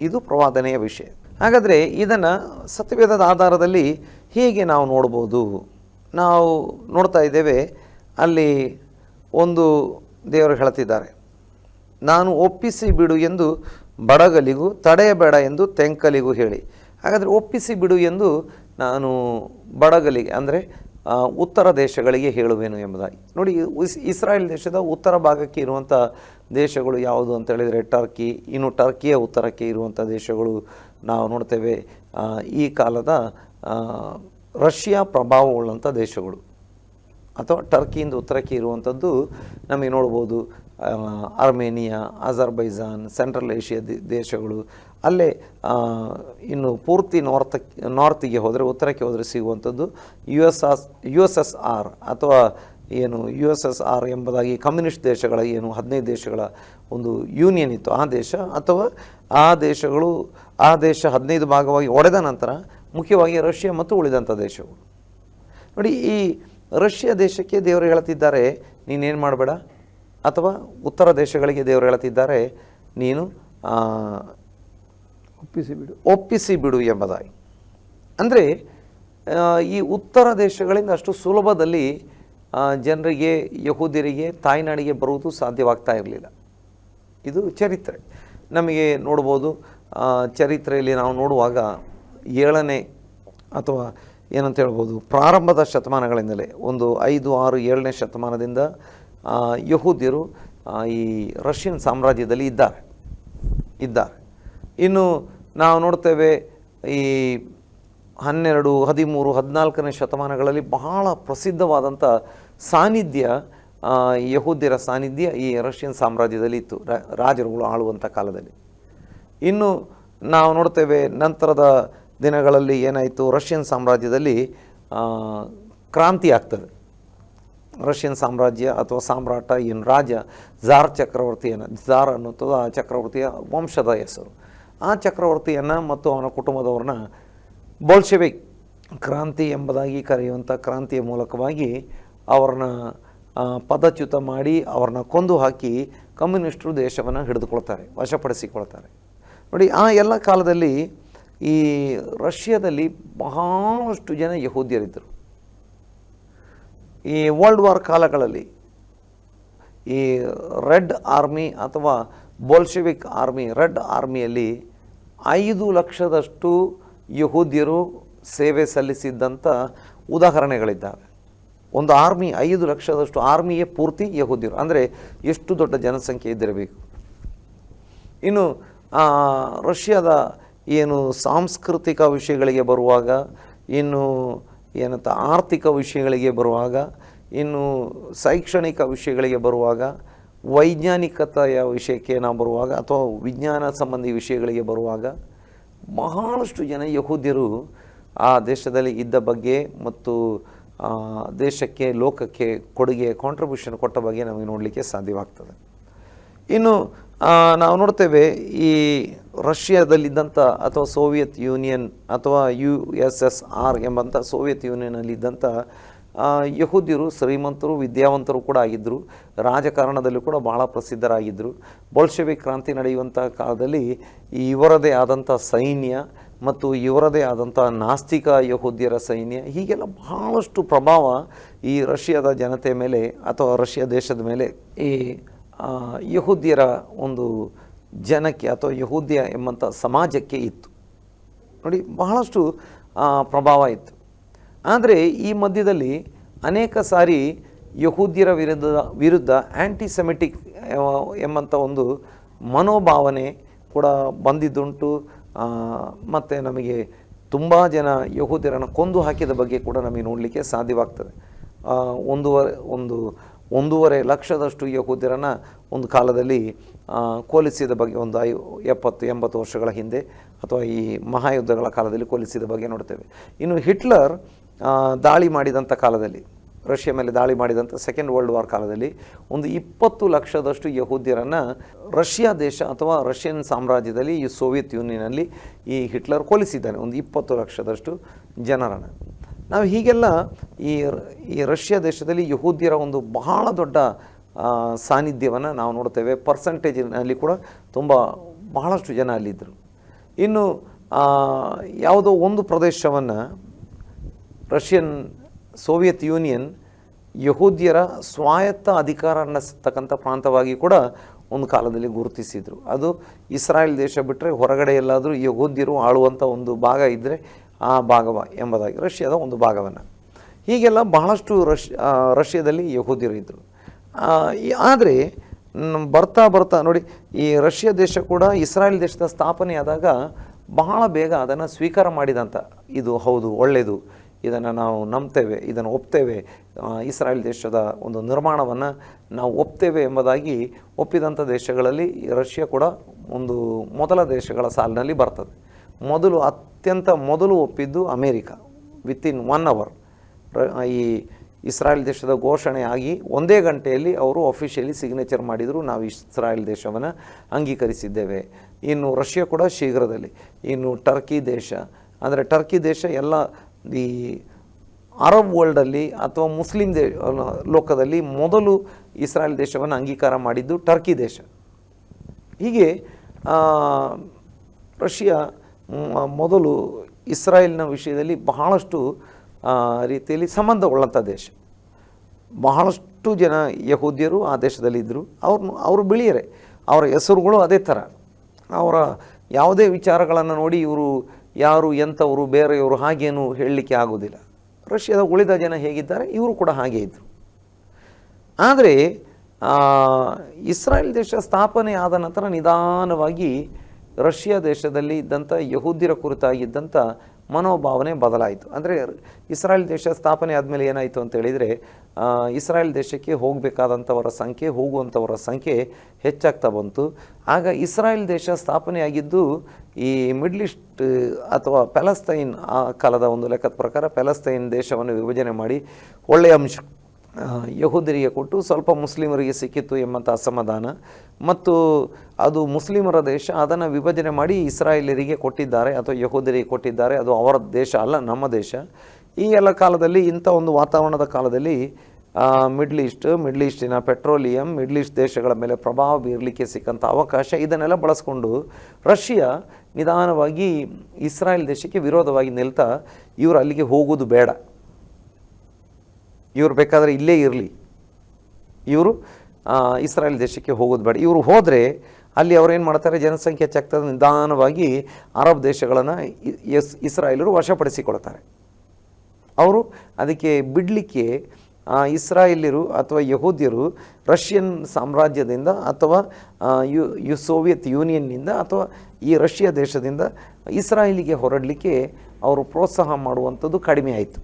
ಇದು ಪ್ರವಾದನೆಯ ವಿಷಯ. ಹಾಗಾದರೆ ಇದನ್ನು ಸತ್ಯವೇದದ ಆಧಾರದಲ್ಲಿ ಹೇಗೆ ನಾವು ನೋಡ್ಬೋದು. ನಾವು ನೋಡ್ತಾ ಇದ್ದೇವೆ, ಅಲ್ಲಿ ಒಂದು ದೇವರು ಹೇಳ್ತಿದ್ದಾರೆ, ನಾನು ಒಪ್ಪಿಸಿ ಬಿಡು ಎಂದು ಬಡಗಲಿಗೂ, ತಡೆಯಬೇಡ ಎಂದು ತೆಂಕಲಿಗೂ ಹೇಳಿ. ಹಾಗಾದರೆ ಒಪ್ಪಿಸಿ ಬಿಡು ಎಂದು ನಾನು ಬಡಗಲಿಗೆ, ಅಂದರೆ ಉತ್ತರ ದೇಶಗಳಿಗೆ ಹೇಳುವೆನು ಎಂಬುದಾಗಿ. ನೋಡಿ, ಇಸ್, ಇಸ್ರಾಯೇಲ್ ದೇಶದ ಉತ್ತರ ಭಾಗಕ್ಕೆ ಇರುವಂಥ ದೇಶಗಳು ಯಾವುದು ಅಂತ ಹೇಳಿದರೆ ಟರ್ಕಿ, ಇನ್ನು ಟರ್ಕಿಯ ಉತ್ತರಕ್ಕೆ ಇರುವಂಥ ದೇಶಗಳು ನಾವು ನೋಡ್ತೇವೆ. ಈ ಕಾಲದ ರಷ್ಯಾ ಪ್ರಭಾವವುಳ್ಳಂಥ ದೇಶಗಳು. ಅಥವಾ ಟರ್ಕಿಯಿಂದ ಉತ್ತರಕ್ಕೆ ಇರುವಂಥದ್ದು ನಮಗೆ ನೋಡ್ಬೋದು ಅರ್ಮೇನಿಯಾ, ಅಜರ್ಬೈಜಾನ್, ಸೆಂಟ್ರಲ್ ಏಷ್ಯಾ ದೇಶಗಳು ಅಲ್ಲೇ ಇನ್ನು ಪೂರ್ತಿ ನಾರ್ತ್ ನಾರ್ತಿಗೆ ಹೋದರೆ, ಉತ್ತರಕ್ಕೆ ಹೋದರೆ ಸಿಗುವಂಥದ್ದು U S as U S S R ಅಥವಾ ಏನು ಯು ಎಸ್ ಎಸ್ ಆರ್ ಎಂಬುದಾಗಿ ಕಮ್ಯುನಿಸ್ಟ್ ದೇಶಗಳ ಏನು ಹದಿನೈದು ದೇಶಗಳ ಒಂದು ಯೂನಿಯನ್ ಇತ್ತು. ಆ ದೇಶ ಅಥವಾ ಆ ದೇಶಗಳು, ಆ ದೇಶ ಹದಿನೈದು ಭಾಗವಾಗಿ ಒಡೆದ ನಂತರ ಮುಖ್ಯವಾಗಿ ರಷ್ಯಾ ಮತ್ತು ಉಳಿದಂಥ ದೇಶಗಳು. ನೋಡಿ, ಈ ರಷ್ಯಾ ದೇಶಕ್ಕೆ ದೇವರು ಹೇಳ್ತಿದ್ದಾರೆ ನೀನೇನು ಮಾಡಬೇಡ? ಅಥವಾ ಉತ್ತರ ದೇಶಗಳಿಗೆ ದೇವರು ಹೇಳ್ತಿದ್ದಾರೆ ನೀನು ಆ, ಒಪ್ಪಿಸಿ ಬಿಡು ಒಪ್ಪಿಸಿ ಬಿಡು ಎಂಬುದಾಗಿ. ಅಂದರೆ ಈ ಉತ್ತರ ದೇಶಗಳಿಂದ ಅಷ್ಟು ಸುಲಭದಲ್ಲಿ ಜನರಿಗೆ ಯಹೂದಿರಿಗೆ ತಾಯ್ನಾಡಿಗೆ ಬರುವುದು ಸಾಧ್ಯವಾಗ್ತಾ ಇರಲಿಲ್ಲ. ಇದು ಚರಿತ್ರೆ. ನಮಗೆ ನೋಡ್ಬೋದು ಚರಿತ್ರೆಯಲ್ಲಿ ನಾವು ನೋಡುವಾಗ ಏಳನೇ ಅಥವಾ ಏನಂತ ಹೇಳ್ಬೋದು ಪ್ರಾರಂಭದ ಶತಮಾನಗಳಿಂದಲೇ ಒಂದು ಐದು ಆರು ಏಳನೇ ಶತಮಾನದಿಂದ ಯಹೂದ್ಯರು ಈ ರಷ್ಯನ್ ಸಾಮ್ರಾಜ್ಯದಲ್ಲಿ ಇದ್ದಾರೆ. ಇದ್ದಾರೆ. ಇನ್ನು ನಾವು ನೋಡ್ತೇವೆ ಈ ಹನ್ನೆರಡು, ಹದಿಮೂರು, ಹದಿನಾಲ್ಕನೇ ಶತಮಾನಗಳಲ್ಲಿ ಬಹಳ ಪ್ರಸಿದ್ಧವಾದಂಥ ಸಾನ್ನಿಧ್ಯ ಯಹೂದ್ಯರ ಸಾನ್ನಿಧ್ಯ ಈ ರಷ್ಯನ್ ಸಾಮ್ರಾಜ್ಯದಲ್ಲಿ ಇತ್ತು ರಾಜರುಗಳು ಆಳುವಂಥ ಕಾಲದಲ್ಲಿ. ಇನ್ನು ನಾವು ನೋಡ್ತೇವೆ ನಂತರದ ದಿನಗಳಲ್ಲಿ ಏನಾಯಿತು, ರಷ್ಯನ್ ಸಾಮ್ರಾಜ್ಯದಲ್ಲಿ ಕ್ರಾಂತಿ ಆಗ್ತದೆ. ರಷ್ಯನ್ ಸಾಮ್ರಾಜ್ಯ ಅಥವಾ ಸಾಮ್ರಾಟ ಏನು ರಾಜ ಜಾರ್ ಚಕ್ರವರ್ತಿಯನ್ನು ಝಾರ್ ಅನ್ನುವಂಥದ್ದು ಆ ಚಕ್ರವರ್ತಿಯ ವಂಶದ ಹೆಸರು. ಆ ಚಕ್ರವರ್ತಿಯನ್ನು ಮತ್ತು ಅವನ ಕುಟುಂಬದವ್ರನ್ನ ಬೋಲ್ಶೆವಿಕ್ ಕ್ರಾಂತಿ ಎಂಬುದಾಗಿ ಕರೆಯುವಂಥ ಕ್ರಾಂತಿಯ ಮೂಲಕವಾಗಿ ಅವರನ್ನ ಪದಚ್ಯುತ ಮಾಡಿ ಅವ್ರನ್ನ ಕೊಂದು ಹಾಕಿ ಕಮ್ಯುನಿಸ್ಟರು ದೇಶವನ್ನು ಹಿಡಿದುಕೊಳ್ತಾರೆ, ವಶಪಡಿಸಿಕೊಳ್ತಾರೆ. ನೋಡಿ, ಆ ಎಲ್ಲ ಕಾಲದಲ್ಲಿ ಈ ರಷ್ಯಾದಲ್ಲಿ ಬಹಳಷ್ಟು ಜನ ಯಹೂದ್ಯರಿದ್ದರು. ಈ ವರ್ಲ್ಡ್ ವಾರ್ ಕಾಲಗಳಲ್ಲಿ ಈ ರೆಡ್ ಆರ್ಮಿ ಅಥವಾ ಬೋಲ್ಶೆವಿಕ್ ಆರ್ಮಿ ರೆಡ್ ಆರ್ಮಿಯಲ್ಲಿ ಐದು ಲಕ್ಷದಷ್ಟು ಯಹೂದ್ಯರು ಸೇವೆ ಸಲ್ಲಿಸಿದ್ದಂಥ ಉದಾಹರಣೆಗಳಿದ್ದಾವೆ. ಒಂದು ಆರ್ಮಿ, ಐದು ಲಕ್ಷದಷ್ಟು ಆರ್ಮಿಯೇ ಪೂರ್ತಿ ಯಹೂದ್ಯರು. ಅಂದರೆ ಎಷ್ಟು ದೊಡ್ಡ ಜನಸಂಖ್ಯೆ ಇದ್ದಿರಬೇಕು. ಇನ್ನು ರಷ್ಯಾದ ಏನು ಸಾಂಸ್ಕೃತಿಕ ವಿಷಯಗಳಿಗೆ ಬರುವಾಗ, ಇನ್ನು ಏನಂತ ಆರ್ಥಿಕ ವಿಷಯಗಳಿಗೆ ಬರುವಾಗ, ಇನ್ನು ಶೈಕ್ಷಣಿಕ ವಿಷಯಗಳಿಗೆ ಬರುವಾಗ ವೈಜ್ಞಾನಿಕತೆಯ ವಿಷಯಕ್ಕೆ ನಾವು ಬರುವಾಗ ಅಥವಾ ವಿಜ್ಞಾನ ಸಂಬಂಧಿ ವಿಷಯಗಳಿಗೆ ಬರುವಾಗ ಬಹಳಷ್ಟು ಜನ ಯಹೂದ್ಯರು ಆ ದೇಶದಲ್ಲಿ ಇದ್ದ ಬಗ್ಗೆ ಮತ್ತು ದೇಶಕ್ಕೆ ಲೋಕಕ್ಕೆ ಕೊಡುಗೆ ಕಾಂಟ್ರಿಬ್ಯೂಷನ್ ಕೊಟ್ಟ ಬಗ್ಗೆ ನಮಗೆ ನೋಡಲಿಕ್ಕೆ ಸಾಧ್ಯವಾಗ್ತದೆ. ಇನ್ನು ನಾವು ನೋಡ್ತೇವೆ ಈ ರಷ್ಯಾದಲ್ಲಿದ್ದಂಥ ಅಥವಾ ಸೋವಿಯತ್ ಯೂನಿಯನ್ ಅಥವಾ ಯು ಎಸ್ ಎಸ್ ಆರ್ ಎಂಬಂಥ ಸೋವಿಯತ್ ಯೂನಿಯನ್ನಲ್ಲಿದ್ದಂಥ ಆ, ಯಹೂದ್ಯರು ಶ್ರೀಮಂತರು ವಿದ್ಯಾವಂತರು ಕೂಡ ಆಗಿದ್ದರು ರಾಜಕಾರಣದಲ್ಲಿ ಕೂಡ ಬಹಳ ಪ್ರಸಿದ್ಧರಾಗಿದ್ದರು ಬೋಲ್ಶೆವಿಕ್ ಕ್ರಾಂತಿ ನಡೆಯುವಂಥ ಕಾಲದಲ್ಲಿ ಇವರದೇ ಆದಂಥ ಸೈನ್ಯ ಮತ್ತು ಇವರದೇ ಆದಂಥ ನಾಸ್ತಿಕ ಯಹೂದ್ಯರ ಸೈನ್ಯ, ಹೀಗೆಲ್ಲ ಬಹಳಷ್ಟು ಪ್ರಭಾವ ಈ ರಷ್ಯಾದ ಜನತೆ ಮೇಲೆ ಅಥವಾ ರಷ್ಯಾ ದೇಶದ ಮೇಲೆ ಈ ಯಹೂದ್ಯರ ಒಂದು ಜನಕ್ಕೆ ಅಥವಾ ಯಹೂದ್ಯ ಎಂಬಂಥ ಸಮಾಜಕ್ಕೆ ಇತ್ತು. ನೋಡಿ, ಬಹಳಷ್ಟು ಪ್ರಭಾವ ಇತ್ತು. ಆದರೆ ಈ ಮಧ್ಯದಲ್ಲಿ ಅನೇಕ ಸಾರಿ ಯಹೂದ್ಯರ ವಿರುದ್ಧ ವಿರುದ್ಧ ಆ್ಯಂಟಿಸೆಮೆಟಿಕ್ ಎಂಬಂಥ ಒಂದು ಮನೋಭಾವನೆ ಕೂಡ ಬಂದಿದ್ದುಂಟು. ಮತ್ತು ನಮಗೆ ತುಂಬ ಜನ ಯಹೂದ್ಯರನ್ನು ಕೊಂದು ಹಾಕಿದ ಬಗ್ಗೆ ಕೂಡ ನಮಗೆ ನೋಡಲಿಕ್ಕೆ ಸಾಧ್ಯವಾಗ್ತದೆ. ಒಂದೂವರೆ, ಒಂದು, ಒಂದೂವರೆ ಲಕ್ಷದಷ್ಟು ಯಹೂದ್ಯರನ್ನು ಒಂದು ಕಾಲದಲ್ಲಿ ಕೋಲಿಸಿದ ಬಗ್ಗೆ ಒಂದು ಐ, ಎಪ್ಪತ್ತು, ಎಂಬತ್ತು ವರ್ಷಗಳ ಹಿಂದೆ ಅಥವಾ ಈ ಮಹಾಯುದ್ಧಗಳ ಕಾಲದಲ್ಲಿ ಕೊಲಿಸಿದ ಬಗ್ಗೆ ನೋಡ್ತೇವೆ. ಇನ್ನು ಹಿಟ್ಲರ್ ದಾಳಿ ಮಾಡಿದಂಥ ಕಾಲದಲ್ಲಿ, ರಷ್ಯಾ ಮೇಲೆ ದಾಳಿ ಮಾಡಿದಂಥ ಸೆಕೆಂಡ್ ವರ್ಲ್ಡ್ ವಾರ್ ಕಾಲದಲ್ಲಿ ಒಂದು ಇಪ್ಪತ್ತು ಲಕ್ಷದಷ್ಟು ಯಹೂದ್ಯರನ್ನು ರಷ್ಯಾ ದೇಶ ಅಥವಾ ರಷ್ಯನ್ ಸಾಮ್ರಾಜ್ಯದಲ್ಲಿ ಈ ಸೋವಿಯತ್ ಯೂನಿಯನಲ್ಲಿ ಈ ಹಿಟ್ಲರ್ ಕೊಲಿಸಿದ್ದಾನೆ ಒಂದು ಇಪ್ಪತ್ತು ಲಕ್ಷದಷ್ಟು ಜನರನ್ನು. ನಾವು ಹೀಗೆಲ್ಲ ಈ ಈ ರಷ್ಯಾ ದೇಶದಲ್ಲಿ ಯಹೂದ್ಯರ ಒಂದು ಬಹಳ ದೊಡ್ಡ ಸಾನ್ನಿಧ್ಯವನ್ನು ನಾವು ನೋಡ್ತೇವೆ. ಪರ್ಸಂಟೇಜಿನಲ್ಲಿ ಕೂಡ ತುಂಬ ಬಹಳಷ್ಟು ಜನ ಅಲ್ಲಿದ್ದರು. ಇನ್ನು ಯಾವುದೋ ಒಂದು ಪ್ರದೇಶವನ್ನು ರಷ್ಯನ್ ಸೋವಿಯತ್ ಯೂನಿಯನ್ ಯಹೂದ್ಯರ ಸ್ವಾಯತ್ತ ಅಧಿಕಾರ ಅನ್ನಿಸ್ತಕ್ಕಂಥ ಪ್ರಾಂತವಾಗಿ ಕೂಡ ಒಂದು ಕಾಲದಲ್ಲಿ ಗುರುತಿಸಿದರು. ಅದು ಇಸ್ರಾಯೇಲ್ ದೇಶ ಬಿಟ್ಟರೆ ಹೊರಗಡೆ ಎಲ್ಲಾದರೂ ಯಹೂದ್ಯರು ಆಳುವಂಥ ಒಂದು ಭಾಗ ಇದ್ದರೆ ಆ ಭಾಗವ ಎಂಬುದಾಗಿ ರಷ್ಯಾದ ಒಂದು ಭಾಗವನ್ನು. ಹೀಗೆಲ್ಲ ಬಹಳಷ್ಟು ರಷ್ ರಷ್ಯಾದಲ್ಲಿ ಯಹೂದ್ಯರು ಇದ್ದರು ಆದರೆ ಬರ್ತಾ ಬರ್ತಾ ನೋಡಿ ಈ ರಷ್ಯಾ ದೇಶ ಕೂಡ ಇಸ್ರಾಯೇಲ್ ದೇಶದ ಸ್ಥಾಪನೆಯಾದಾಗ ಬಹಳ ಬೇಗ ಅದನ್ನು ಸ್ವೀಕಾರ ಮಾಡಿದಂಥ ಇದು ಹೌದು ಒಳ್ಳೆಯದು ಇದನ್ನು ನಾವು ನಂಬ್ತೇವೆ, ಇದನ್ನು ಒಪ್ತೇವೆ. ಇಸ್ರಾಯೇಲ್ ದೇಶದ ಒಂದು ನಿರ್ಮಾಣವನ್ನು ನಾವು ಒಪ್ತೇವೆ ಎಂಬುದಾಗಿ ಒಪ್ಪಿದಂಥ ದೇಶಗಳಲ್ಲಿ ರಷ್ಯಾ ಕೂಡ ಒಂದು ಮೊದಲ ದೇಶಗಳ ಸಾಲಿನಲ್ಲಿ ಬರ್ತದೆ. ಮೊದಲು ಅತ್ಯಂತ ಮೊದಲು ಒಪ್ಪಿದ್ದು ಅಮೇರಿಕಾ. ವಿತಿನ್ ಒನ್ ಅವರ್ ಈ ಇಸ್ರಾಯೇಲ್ ದೇಶದ ಘೋಷಣೆ ಆಗಿ ಒಂದೇ ಗಂಟೆಯಲ್ಲಿ ಅವರು ಅಫಿಷಿಯಲಿ ಸಿಗ್ನೇಚರ್ ಮಾಡಿದರು. ನಾವು ಇಸ್ರಾಯೇಲ್ ದೇಶವನ್ನು ಅಂಗೀಕರಿಸಿದ್ದೇವೆ. ಇನ್ನು ರಷ್ಯಾ ಕೂಡ ಶೀಘ್ರದಲ್ಲಿ. ಇನ್ನು ಟರ್ಕಿ ದೇಶ. ಅಂದರೆ ಟರ್ಕಿ ದೇಶ ಎಲ್ಲ ಈ ಅರಬ್ ವರ್ಲ್ಡಲ್ಲಿ ಅಥವಾ ಮುಸ್ಲಿಂ ದೇ ಲೋಕದಲ್ಲಿ ಮೊದಲು ಇಸ್ರಾಯೇಲ್ ದೇಶವನ್ನು ಅಂಗೀಕಾರ ಮಾಡಿದ್ದು ಟರ್ಕಿ ದೇಶ. ಹೀಗೆ ರಷ್ಯಾ ಮೊದಲು ಇಸ್ರಾಯೇಲ್ನ ವಿಷಯದಲ್ಲಿ ಬಹಳಷ್ಟು ರೀತಿಯಲ್ಲಿ ಸಂಬಂಧಗೊಳ್ಳಂಥ ದೇಶ. ಬಹಳಷ್ಟು ಜನ ಯಹೂದ್ಯರು ಆ ದೇಶದಲ್ಲಿ ಇದ್ದರು ಅವ್ರನ್ನು ಅವರು ಬಿಳಿಯರೆ. ಅವರ ಹೆಸರುಗಳು ಅದೇ ಥರ. ಅವರ ಯಾವುದೇ ವಿಚಾರಗಳನ್ನು ನೋಡಿ ಇವರು ಯಾರು ಎಂಥವರು, ಬೇರೆಯವರು ಹಾಗೇನು ಹೇಳಲಿಕ್ಕೆ ಆಗೋದಿಲ್ಲ ರಷ್ಯಾದ ಉಳಿದ ಜನ ಹೇಗಿದ್ದಾರೆ? ಇವರು ಕೂಡ ಹಾಗೆ ಇದ್ದರು ಆದರೆ ಇಸ್ರಾಯೇಲ್ ದೇಶ ಸ್ಥಾಪನೆ ಆದ ನಂತರ ನಿಧಾನವಾಗಿ ರಷ್ಯಾ ದೇಶದಲ್ಲಿ ಇದ್ದಂಥ ಯಹೂದಿರ ಕುರಿತಾಗಿದ್ದಂಥ ಮನೋಭಾವನೆ ಬದಲಾಯಿತು. ಅಂದರೆ ಇಸ್ರಾಯೇಲ್ ದೇಶ ಸ್ಥಾಪನೆ ಆದಮೇಲೆ ಏನಾಯಿತು ಅಂತ ಹೇಳಿದರೆ ಇಸ್ರಾಯೇಲ್ ದೇಶಕ್ಕೆ ಹೋಗಬೇಕಾದಂಥವರ ಸಂಖ್ಯೆ, ಹೋಗುವಂಥವರ ಸಂಖ್ಯೆ ಹೆಚ್ಚಾಗ್ತಾ ಬಂತು. ಆಗ ಇಸ್ರಾಯೇಲ್ ದೇಶ ಸ್ಥಾಪನೆಯಾಗಿದ್ದು ಈ ಮಿಡ್ಲ್ ಈಸ್ಟ್, ಅಥವಾ ಪ್ಯಾಲಸ್ತೈನ್, ಆ ಕಾಲದ ಒಂದು ಲೆಕ್ಕದ ಪ್ರಕಾರ ಪ್ಯಾಲೆಸ್ತೈನ್ ದೇಶವನ್ನು ವಿಭಜನೆ ಮಾಡಿ ಒಳ್ಳೆಯ ಅಂಶ ಯಹೂದರಿಗೆ ಕೊಟ್ಟು ಸ್ವಲ್ಪ ಮುಸ್ಲಿಮರಿಗೆ ಸಿಕ್ಕಿತ್ತು ಎಂಬಂಥ ಅಸಮಾಧಾನ. ಮತ್ತು ಅದು ಮುಸ್ಲಿಮರ ದೇಶ, ಅದನ್ನು ವಿಭಜನೆ ಮಾಡಿ ಇಸ್ರಾಯೇಲರಿಗೆ ಕೊಟ್ಟಿದ್ದಾರೆ, ಅಥವಾ ಯಹೂದರಿಗೆ ಕೊಟ್ಟಿದ್ದಾರೆ. ಅದು ಅವರ ದೇಶ ಅಲ್ಲ, ನಮ್ಮ ದೇಶ. ಈ ಎಲ್ಲ ಕಾಲದಲ್ಲಿ, ಇಂಥ ಒಂದು ವಾತಾವರಣದ ಕಾಲದಲ್ಲಿ ಮಿಡ್ಲ್ ಈಸ್ಟ್ ಮಿಡ್ಲ್ ಈಸ್ಟಿನ ಪೆಟ್ರೋಲಿಯಂ ಮಿಡ್ಲ್ ಈಸ್ಟ್ ದೇಶಗಳ ಮೇಲೆ ಪ್ರಭಾವ ಬೀರಲಿಕ್ಕೆ ಸಿಕ್ಕಂಥ ಅವಕಾಶ ಇದನ್ನೆಲ್ಲ ಬಳಸ್ಕೊಂಡು ರಷ್ಯಾ ನಿಧಾನವಾಗಿ ಇಸ್ರಾಯೇಲ್ ದೇಶಕ್ಕೆ ವಿರೋಧವಾಗಿ ನಿಲ್ತಾ ಇವರು ಅಲ್ಲಿಗೆ ಹೋಗೋದು ಬೇಡ. ಇವರು ಬೇಕಾದರೆ ಇಲ್ಲೇ ಇರಲಿ. ಇವರು ಇಸ್ರಾಯೇಲ್ ದೇಶಕ್ಕೆ ಹೋಗೋದು ಬೇಡ. ಇವರು ಹೋದರೆ ಅಲ್ಲಿ ಅವ್ರೇನು ಮಾಡ್ತಾರೆ? ಜನಸಂಖ್ಯೆ ಹೆಚ್ಚಾಗ್ತದೆ ನಿಧಾನವಾಗಿ ಅರಬ್ ದೇಶಗಳನ್ನು ಎಸ್, ಇಸ್ರಾಯೇಲರು ವಶಪಡಿಸಿಕೊಳ್ತಾರೆ. ಅವರು ಅದಕ್ಕೆ ಬಿಡಲಿಕ್ಕೆ ಇಸ್ರಾಯೇಲರು ಅಥವಾ ಯಹೂದ್ಯರು ರಷ್ಯನ್ ಸಾಮ್ರಾಜ್ಯದಿಂದ ಅಥವಾ ಯು ಯು, ಸೋವಿಯತ್ ಯೂನಿಯನ್ನಿಂದ ಅಥವಾ ಈ ರಷ್ಯಾ ದೇಶದಿಂದ ಇಸ್ರಾಯೇಲಿಗೆ ಹೊರಡಲಿಕ್ಕೆ ಅವರು ಪ್ರೋತ್ಸಾಹ ಮಾಡುವಂಥದ್ದು ಕಡಿಮೆ ಆಯಿತು.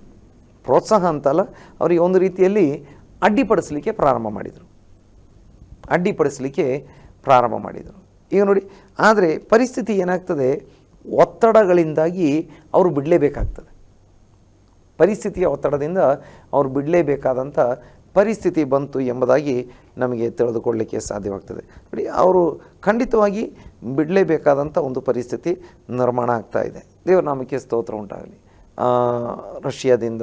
ಪ್ರೋತ್ಸಾಹ ಅಂತಲ್ಲ, ಅವರಿಗೆ ಒಂದು ರೀತಿಯಲ್ಲಿ ಅಡ್ಡಿಪಡಿಸಲಿಕ್ಕೆ ಪ್ರಾರಂಭ ಮಾಡಿದರು. ಅಡ್ಡಿಪಡಿಸಲಿಕ್ಕೆ ಪ್ರಾರಂಭ ಮಾಡಿದರು. ಈಗ ನೋಡಿ, ಆದರೆ ಪರಿಸ್ಥಿತಿ ಏನಾಗ್ತದೆ? ಒತ್ತಡಗಳಿಂದಾಗಿ ಅವರು ಬಿಡಲೇಬೇಕಾಗ್ತದೆ. ಪರಿಸ್ಥಿತಿಯ ಒತ್ತಡದಿಂದ ಅವರು ಬಿಡಲೇಬೇಕಾದಂಥ ಪರಿಸ್ಥಿತಿ ಬಂತು ಎಂಬುದಾಗಿ ನಮಗೆ ತಿಳಿದುಕೊಳ್ಳಲಿಕ್ಕೆ ಸಾಧ್ಯವಾಗ್ತದೆ. ನೋಡಿ, ಅವರು ಖಂಡಿತವಾಗಿ ಬಿಡಲೇಬೇಕಾದಂಥ ಒಂದು ಪರಿಸ್ಥಿತಿ ನಿರ್ಮಾಣ ಆಗ್ತಾ ಇದೆ. ದೇವರ ನಾಮಕ್ಕೆ ಸ್ತೋತ್ರ ಉಂಟಾಗಲಿ. ರಷ್ಯಾದಿಂದ,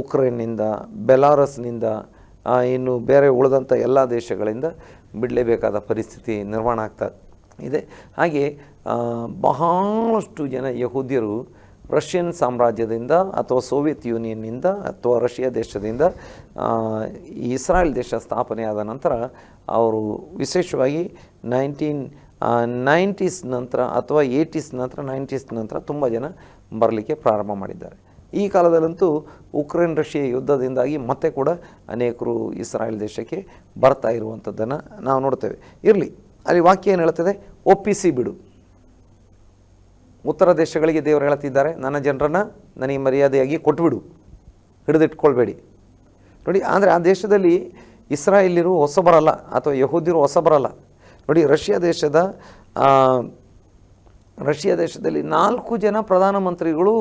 ಉಕ್ರೇನ್ನಿಂದ, ಬೆಲಾರಸ್ನಿಂದ ಇನ್ನು ಬೇರೆ ಉಳಿದಂಥ ಎಲ್ಲ ದೇಶಗಳಿಂದ ಬಿಡಲೇಬೇಕಾದ ಪರಿಸ್ಥಿತಿ ನಿರ್ಮಾಣ ಆಗ್ತಾ ಇದೆ. ಹಾಗೆ ಬಹಳಷ್ಟು ಜನ ಯಹೂದ್ಯರು ರಷ್ಯನ್ ಸಾಮ್ರಾಜ್ಯದಿಂದ ಅಥವಾ ಸೋವಿಯತ್ ಯೂನಿಯನ್ನಿಂದ ಅಥವಾ ರಷ್ಯಾ ದೇಶದಿಂದ ಇಸ್ರಾಯೇಲ್ ದೇಶ ಸ್ಥಾಪನೆಯಾದ ನಂತರ ಅವರು ವಿಶೇಷವಾಗಿ ನೈನ್ಟೀನ್ ನೈಂಟೀಸ್ ನಂತರ ಅಥವಾ ಏಯ್ಟೀಸ್ ನಂತರ, ನೈಂಟೀಸ್ ನಂತರ ತುಂಬ ಜನ ಬರಲಿಕ್ಕೆ ಪ್ರಾರಂಭ ಮಾಡಿದ್ದಾರೆ. ಈ ಕಾಲದಲ್ಲಂತೂ ಉಕ್ರೇನ್ ರಷ್ಯಾ ಯುದ್ಧದಿಂದಾಗಿ ಮತ್ತೆ ಕೂಡ ಅನೇಕರು ಇಸ್ರಾಯೇಲ್ ದೇಶಕ್ಕೆ ಬರ್ತಾ ಇರುವಂಥದ್ದನ್ನು ನಾವು ನೋಡ್ತೇವೆ. ಇರಲಿ, ಅಲ್ಲಿ ವಾಕ್ಯ ಏನು ಹೇಳ್ತದೆ ಒಪ್ಪಿಸಿ ಬಿಡು. ಉತ್ತರ ದೇಶಗಳಿಗೆ ದೇವರು ಹೇಳ್ತಿದ್ದಾರೆ ನನ್ನ ಜನರನ್ನು ನನಗೆ ಮರ್ಯಾದೆಯಾಗಿ ಕೊಟ್ಬಿಡು. ಹಿಡಿದಿಟ್ಕೊಳ್ಬೇಡಿ. ನೋಡಿ, ಆದರೆ ಆ ದೇಶದಲ್ಲಿ ಇಸ್ರಾಯೇಲಿರು ಹೊಸಬರಲ್ಲ, ಅಥವಾ ಯಹೂದಿರು ಹೊಸಬರಲ್ಲ. ನೋಡಿ, ರಷ್ಯಾ ದೇಶದ ರಷ್ಯಾ ದೇಶದಲ್ಲಿ ನಾಲ್ಕು ಜನ ಪ್ರಧಾನಮಂತ್ರಿಗಳು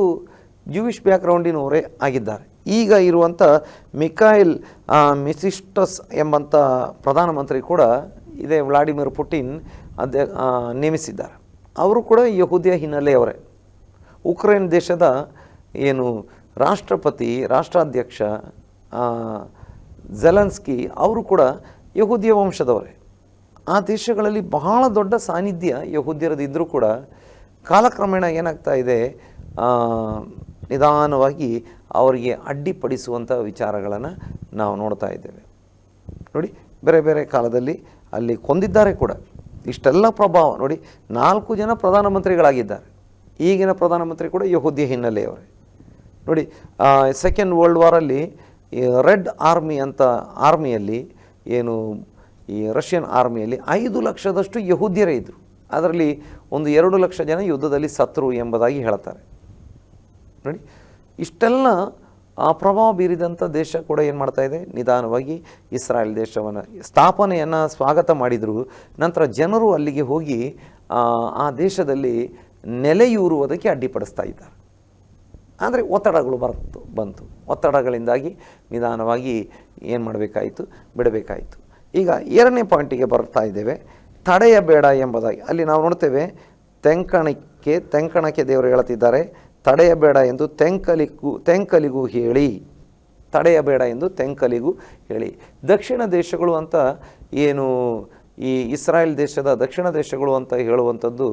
ಜೂವಿಷ್ ಬ್ಯಾಕ್ಗ್ರೌಂಡಿನವರೇ ಆಗಿದ್ದಾರೆ. ಈಗ ಇರುವಂಥ ಮಿಕಾಯಿಲ್ ಮಿಸಿಸ್ಟಸ್ ಎಂಬಂಥ ಪ್ರಧಾನಮಂತ್ರಿ ಕೂಡ ಇದೇ ವ್ಲಾಡಿಮಿರ್ ಪುಟಿನ್ ಅದೇ ನೇಮಿಸಿದ್ದಾರೆ. ಅವರು ಕೂಡ ಯಹೂದಿಯ ಹಿನ್ನೆಲೆಯವರೇ ಉಕ್ರೇನ್ ದೇಶದ ಏನು ರಾಷ್ಟ್ರಪತಿ, ರಾಷ್ಟ್ರಾಧ್ಯಕ್ಷ ಜಲನ್ಸ್ಕಿ ಅವರು ಕೂಡ ಯಹೂದಿಯ ವಂಶದವರೇ. ಆ ದೇಶಗಳಲ್ಲಿ ಬಹಳ ದೊಡ್ಡ ಸಾನ್ನಿಧ್ಯ ಯಹೂದ್ಯರದಿದ್ದರೂ ಕೂಡ ಕಾಲಕ್ರಮೇಣ ಏನಾಗ್ತಾ ಇದೆ ನಿಧಾನವಾಗಿ ಅವರಿಗೆ ಅಡ್ಡಿಪಡಿಸುವಂಥ ವಿಚಾರಗಳನ್ನು ನಾವು ನೋಡ್ತಾ ಇದ್ದೇವೆ. ನೋಡಿ, ಬೇರೆ ಬೇರೆ ಕಾಲದಲ್ಲಿ ಅಲ್ಲಿ ಕೊಂದಿದ್ದಾರೆ ಕೂಡ. ಇಷ್ಟೆಲ್ಲ ಪ್ರಭಾವ. ನೋಡಿ, ನಾಲ್ಕು ಜನ ಪ್ರಧಾನಮಂತ್ರಿಗಳಾಗಿದ್ದಾರೆ. ಈಗಿನ ಪ್ರಧಾನಮಂತ್ರಿ ಕೂಡ ಯಹೂದ್ಯ ಹಿನ್ನೆಲೆಯವರೇ. ನೋಡಿ ಸೆಕೆಂಡ್ ವರ್ಲ್ಡ್ ವಾರಲ್ಲಿ ರೆಡ್ ಆರ್ಮಿ ಅಂತ ಆರ್ಮಿಯಲ್ಲಿ ಏನು, ಈ ರಷ್ಯನ್ ಆರ್ಮಿಯಲ್ಲಿ ಐದು ಲಕ್ಷದಷ್ಟು ಯಹೂದ್ಯರೇ ಇದ್ದರು ಅದರಲ್ಲಿ ಒಂದು ಎರಡು ಲಕ್ಷ ಜನ ಯುದ್ಧದಲ್ಲಿ ಸತ್ರು ಎಂಬುದಾಗಿ ಹೇಳ್ತಾರೆ. ನೋಡಿ ಇಷ್ಟೆಲ್ಲ ಆ ಪ್ರಭಾವ ಬೀರಿದಂಥ ದೇಶ ಕೂಡ ಏನು ಮಾಡ್ತಾ ಇದೆ? ನಿಧಾನವಾಗಿ ಇಸ್ರಾಯೇಲ್ ದೇಶವನ್ನು ಸ್ಥಾಪನೆಯನ್ನು ಸ್ವಾಗತ ಮಾಡಿದರು. ನಂತರ ಜನರು ಅಲ್ಲಿಗೆ ಹೋಗಿ ಆ, ದೇಶದಲ್ಲಿ ನೆಲೆಯೂರುವುದಕ್ಕೆ ಅಡ್ಡಿಪಡಿಸ್ತಾ ಇದ್ದಾರೆ. ಆದರೆ ಒತ್ತಡಗಳು ಬರ್ತು ಬಂತು. ಒತ್ತಡಗಳಿಂದಾಗಿ ನಿಧಾನವಾಗಿ ಏನು ಮಾಡಬೇಕಾಯಿತು? ಬಿಡಬೇಕಾಯಿತು. ಈಗ ಎರಡನೇ ಪಾಯಿಂಟಿಗೆ ಬರ್ತಾ ಇದ್ದೇವೆ. ತಡೆಯಬೇಡ ಎಂಬುದಾಗಿ. ಅಲ್ಲಿ ನಾವು ನೋಡ್ತೇವೆ ತೆಂಕಣಕ್ಕೆ ತೆಂಕಣಕ್ಕೆ ದೇವರು ಹೇಳುತ್ತಿದ್ದಾರೆ ತಡೆಯಬೇಡ ಎಂದು ತೆಂಕಲಿಗೂ ತೆಂಕಲಿಗೂ ಹೇಳಿ. ತಡೆಯಬೇಡ ಎಂದು ತೆಂಕಲಿಗೂ ಹೇಳಿ. ದಕ್ಷಿಣ ದೇಶಗಳು ಅಂತ ಏನು ಈ ಇಸ್ರಾಯೇಲ್ ದೇಶದ ದಕ್ಷಿಣ ದೇಶಗಳು ಅಂತ ಹೇಳುವಂಥದ್ದು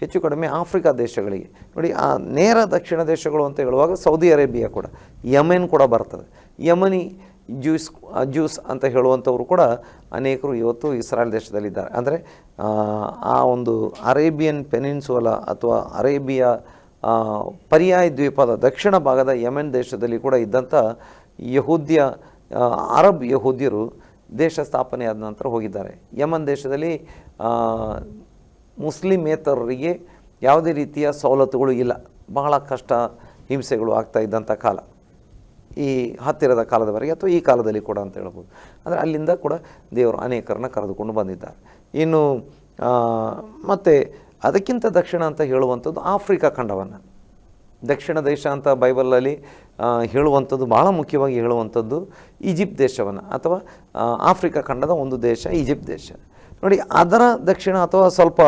ಹೆಚ್ಚು ಕಡಿಮೆ ಆಫ್ರಿಕಾ ದೇಶಗಳಿಗೆ. ನೋಡಿ, ಆ ನೇರ ದಕ್ಷಿಣ ದೇಶಗಳು ಅಂತ ಹೇಳುವಾಗ ಸೌದಿ ಅರೇಬಿಯಾ ಕೂಡ, ಯಮೆನ್ ಕೂಡ ಬರ್ತದೆ. ಯಮನಿ ಜ್ಯೂಸ್ ಜ್ಯೂಸ್ ಅಂತ ಹೇಳುವಂಥವರು ಕೂಡ ಅನೇಕರು ಇವತ್ತು ಇಸ್ರಾಯೇಲ್ ದೇಶದಲ್ಲಿದ್ದಾರೆ. ಅಂದರೆ ಆ, ಒಂದು ಅರೇಬಿಯನ್ ಪೆನಿನ್ಸುವಲ ಅಥವಾ ಅರೇಬಿಯಾ ಪರ್ಯಾಯ ದ್ವೀಪದ ದಕ್ಷಿಣ ಭಾಗದ ಯಮೆನ್ ದೇಶದಲ್ಲಿ ಕೂಡ ಇದ್ದಂಥ ಯಹೂದ್ಯ ಅರಬ್ ಯಹೂದ್ಯರು ದೇಶ ಸ್ಥಾಪನೆಯಾದ ನಂತರ ಹೋಗಿದ್ದಾರೆ. ಯಮನ್ ದೇಶದಲ್ಲಿ ಮುಸ್ಲಿಮೇತರರಿಗೆ ಯಾವುದೇ ರೀತಿಯ ಸವಲತ್ತುಗಳು ಇಲ್ಲ. ಬಹಳ ಕಷ್ಟ ಹಿಂಸೆಗಳು ಆಗ್ತಾ ಇದ್ದಂಥ ಕಾಲ. ಈ ಹತ್ತಿರದ ಕಾಲದವರೆಗೆ ಅಥವಾ ಈ ಕಾಲದಲ್ಲಿ ಕೂಡ ಅಂತ ಹೇಳ್ಬೋದು. ಅಂದರೆ ಅಲ್ಲಿಂದ ಕೂಡ ದೇವರು ಅನೇಕರನ್ನ ಕರೆದುಕೊಂಡು ಬಂದಿದ್ದಾರೆ. ಇನ್ನು ಮತ್ತು ಅದಕ್ಕಿಂತ ದಕ್ಷಿಣ ಅಂತ ಹೇಳುವಂಥದ್ದು ಆಫ್ರಿಕಾ ಖಂಡವನ್ನು. ದಕ್ಷಿಣ ದೇಶ ಅಂತ ಬೈಬಲಲ್ಲಿ ಹೇಳುವಂಥದ್ದು ಭಾಳ ಮುಖ್ಯವಾಗಿ ಹೇಳುವಂಥದ್ದು ಈಜಿಪ್ಟ್ ದೇಶವನ್ನು ಅಥವಾ ಆಫ್ರಿಕಾ ಖಂಡದ ಒಂದು ದೇಶ ಈಜಿಪ್ಟ್ ದೇಶ. ನೋಡಿ, ಅದರ ದಕ್ಷಿಣ ಅಥವಾ ಸ್ವಲ್ಪ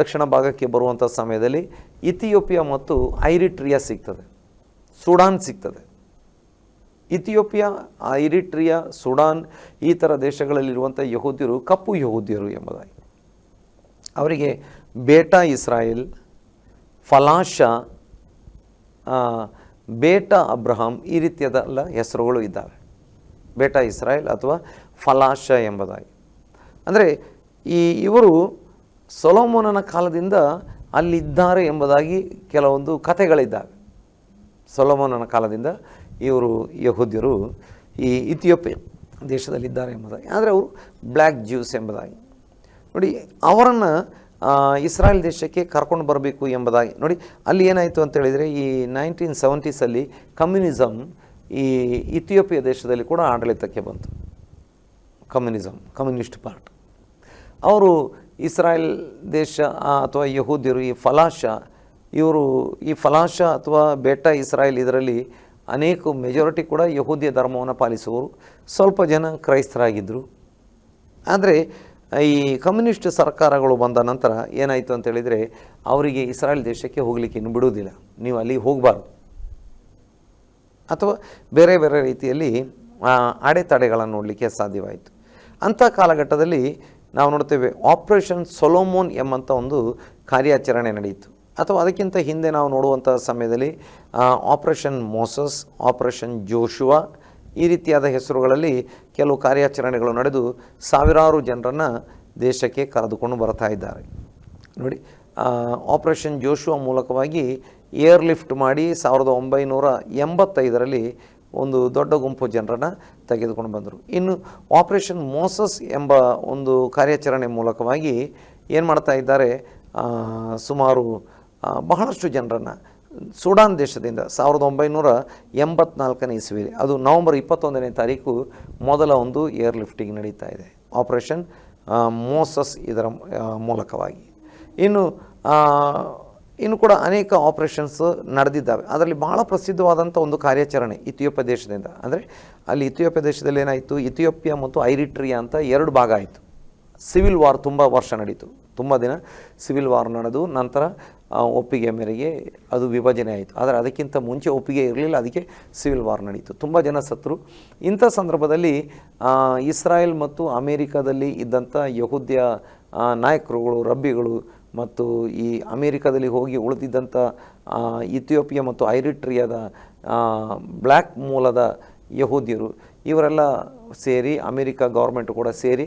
ದಕ್ಷಿಣ ಭಾಗಕ್ಕೆ ಬರುವಂಥ ಸಮಯದಲ್ಲಿ ಇಥಿಯೋಪಿಯಾ ಮತ್ತು ಐರಿಟ್ರಿಯಾ ಸಿಗ್ತದೆ. ಸುಡಾನ್ ಸಿಗ್ತದೆ. ಇಥಿಯೋಪಿಯಾ, ಐರಿಟ್ರಿಯಾ, ಸುಡಾನ್ ಈ ಥರ ದೇಶಗಳಲ್ಲಿರುವಂಥ ಯಹೂದ್ಯರು ಕಪ್ಪು ಯಹೂದ್ಯರು ಎಂಬುದಾಗಿ. ಅವರಿಗೆ ಬೇಟಾ ಇಸ್ರಾಯೇಲ್, ಫಲಾಶ ಬೇಟಾ ಅಬ್ರಹಾಂ ಈ ರೀತಿಯದೆಲ್ಲ ಹೆಸರುಗಳು ಇದ್ದಾವೆ. ಬೇಟಾ ಇಸ್ರಾಯೇಲ್ ಅಥವಾ ಫಲಾಶ ಎಂಬುದಾಗಿ. ಅಂದರೆ ಈ ಇವರು ಸೊಲೋಮೋನನ ಕಾಲದಿಂದ ಅಲ್ಲಿದ್ದಾರೆ ಎಂಬುದಾಗಿ ಕೆಲವೊಂದು ಕಥೆಗಳಿದ್ದಾವೆ. ಸೊಲೋಮೋನನ ಕಾಲದಿಂದ ಇವರು ಯಹೂದ್ಯರು ಈ ಇಥಿಯೋಪಿಯ ದೇಶದಲ್ಲಿದ್ದಾರೆ ಎಂಬುದಾಗಿ. ಆದರೆ ಅವರು ಬ್ಲ್ಯಾಕ್ ಜ್ಯೂಸ್ ಎಂಬುದಾಗಿ. ನೋಡಿ, ಅವರನ್ನು ಇಸ್ರಾಯೇಲ್ ದೇಶಕ್ಕೆ ಕರ್ಕೊಂಡು ಬರಬೇಕು ಎಂಬುದಾಗಿ. ನೋಡಿ, ಅಲ್ಲಿ ಏನಾಯಿತು ಅಂತ ಹೇಳಿದರೆ ಈ ನೈನ್ಟೀನ್ ಸೆವೆಂಟೀಸಲ್ಲಿ ಕಮ್ಯುನಿಸಮ್ ಈ ಇಥಿಯೋಪಿಯಾ ದೇಶದಲ್ಲಿ ಕೂಡ ಆಡಳಿತಕ್ಕೆ ಬಂತು. Communism communist part. ಅವರು ಇಸ್ರಾಯೇಲ್ ದೇಶ ಅಥವಾ ಯಹೂದ್ಯರು ಈ ಫಲಾಶ, ಇವರು ಈ ಫಲಾಶ ಅಥವಾ ಬೆಟ್ಟ ಇಸ್ರಾಯೇಲ್ ಇದರಲ್ಲಿ ಅನೇಕ ಮೆಜಾರಿಟಿ ಕೂಡ ಯಹೂದಿಯ ಧರ್ಮವನ್ನು ಪಾಲಿಸುವವರು. ಸ್ವಲ್ಪ ಜನ ಕ್ರೈಸ್ತರಾಗಿದ್ದರು. ಆದರೆ, ಈ ಕಮ್ಯುನಿಸ್ಟ್ ಸರ್ಕಾರಗಳು ಬಂದ ನಂತರ ಏನಾಯಿತು ಅಂತ ಹೇಳಿದರೆ, ಅವರಿಗೆ ಇಸ್ರಾಯೇಲ್ ದೇಶಕ್ಕೆ ಹೋಗಲಿಕ್ಕೆ ಇನ್ನು ಬಿಡುವುದಿಲ್ಲ. ನೀವು ಅಲ್ಲಿಗೆ ಹೋಗಬಾರ್ದು. ಅಥವಾ ಬೇರೆ ಬೇರೆ ರೀತಿಯಲ್ಲಿ ಅಡೆತಡೆಗಳನ್ನು ನೋಡಲಿಕ್ಕೆ ಸಾಧ್ಯವಾಯಿತು. ಅಂಥ ಕಾಲಘಟ್ಟದಲ್ಲಿ ನಾವು ನೋಡ್ತೇವೆ ಆಪರೇಷನ್ ಸೊಲೋಮೋನ್ ಎಂಬಂಥ ಒಂದು ಕಾರ್ಯಾಚರಣೆ ನಡೆಯಿತು. ಅಥವಾ ಅದಕ್ಕಿಂತ ಹಿಂದೆ ನಾವು ನೋಡುವಂಥ ಸಮಯದಲ್ಲಿ ಆಪರೇಷನ್ ಮೋಸಸ್ ಆಪರೇಷನ್ ಜೋಶುವಾ ಈ ರೀತಿಯಾದ ಹೆಸರುಗಳಲ್ಲಿ ಕೆಲವು ಕಾರ್ಯಾಚರಣೆಗಳು ನಡೆದು ಸಾವಿರಾರು ಜನರನ್ನು ದೇಶಕ್ಕೆ ಕರೆದುಕೊಂಡು ಬರ್ತಾ ಇದ್ದಾರೆ. ನೋಡಿ ಆಪರೇಷನ್ ಜೋಶುವ ಮೂಲಕವಾಗಿ ಏರ್ ಲಿಫ್ಟ್ ಮಾಡಿ ಸಾವಿರದ ಒಂಬೈನೂರ ಎಂಬತ್ತೈದರಲ್ಲಿ ಒಂದು ದೊಡ್ಡ ಗುಂಪು ಜನರನ್ನು ತೆಗೆದುಕೊಂಡು ಬಂದರು. ಇನ್ನು ಆಪರೇಷನ್ ಮೋಸಸ್ ಎಂಬ ಒಂದು ಕಾರ್ಯಾಚರಣೆ ಮೂಲಕವಾಗಿ ಏನು ಮಾಡ್ತಾ ಇದ್ದಾರೆ? ಸುಮಾರು ಬಹಳಷ್ಟು ಜನರನ್ನು ಸೂಡಾನ್ ದೇಶದಿಂದ ಸಾವಿರದ ಒಂಬೈನೂರ ಎಂಬತ್ನಾಲ್ಕನೇ ಇಸ್ವಿ ಅದು ನವಂಬರ್ ಇಪ್ಪತ್ತೊಂದನೇ ತಾರೀಕು ಮೊದಲ ಒಂದು ಏರ್ ಲಿಫ್ಟಿಂಗ್ ನಡೀತಾ ಇದೆ. ಆಪರೇಷನ್ ಮೋಸಸ್ ಇದರ ಮೂಲಕವಾಗಿ. ಇನ್ನು ಇನ್ನು ಕೂಡ ಅನೇಕ ಆಪರೇಷನ್ಸ್ ನಡೆದಿದ್ದಾವೆ. ಅದರಲ್ಲಿ ಬಹಳ ಪ್ರಸಿದ್ಧವಾದಂಥ ಒಂದು ಕಾರ್ಯಾಚರಣೆ ಇಥಿಯೋಪ್ಯ ದೇಶದಿಂದ. ಅಂದರೆ ಅಲ್ಲಿ ಇಥಿಯೋಪ್ಯ ದೇಶದಲ್ಲಿ ಏನಾಯಿತು? ಇಥಿಯೋಪ್ಯ ಮತ್ತು ಐರಿಟ್ರಿಯಾ ಅಂತ ಎರಡು ಭಾಗ ಆಯಿತು. ಸಿವಿಲ್ ವಾರ್ ತುಂಬ ವರ್ಷ ನಡೀತು. ತುಂಬ ದಿನ ಸಿವಿಲ್ ವಾರ್ ನಡೆದು, ನಂತರ ಒಪ್ಪಿಗೆ ಮೇರೆಗೆ ಅದು ವಿಭಜನೆ ಆಯಿತು. ಆದರೆ ಅದಕ್ಕಿಂತ ಮುಂಚೆ ಒಪ್ಪಿಗೆ ಇರಲಿಲ್ಲ, ಅದಕ್ಕೆ ಸಿವಿಲ್ ವಾರ್ ನಡೀತು. ತುಂಬ ಜನ ಸತ್ರು. ಇಂಥ ಸಂದರ್ಭದಲ್ಲಿ ಇಸ್ರಾಯೇಲ್ ಮತ್ತು ಅಮೇರಿಕಾದಲ್ಲಿ ಇದ್ದಂಥ ಯಹೂದ್ಯ ನಾಯಕರುಗಳು, ರಬ್ಬಿಗಳು ಮತ್ತು ಈ ಅಮೇರಿಕಾದಲ್ಲಿ ಹೋಗಿ ಉಳಿದಿದ್ದಂಥ ಇಥಿಯೋಪಿಯಾ ಮತ್ತು ಐರಿಟ್ರಿಯಾದ ಬ್ಲ್ಯಾಕ್ ಮೂಲದ ಯಹೂದ್ಯರು, ಇವರೆಲ್ಲ ಸೇರಿ, ಅಮೇರಿಕಾ ಗೌರ್ಮೆಂಟ್ ಕೂಡ ಸೇರಿ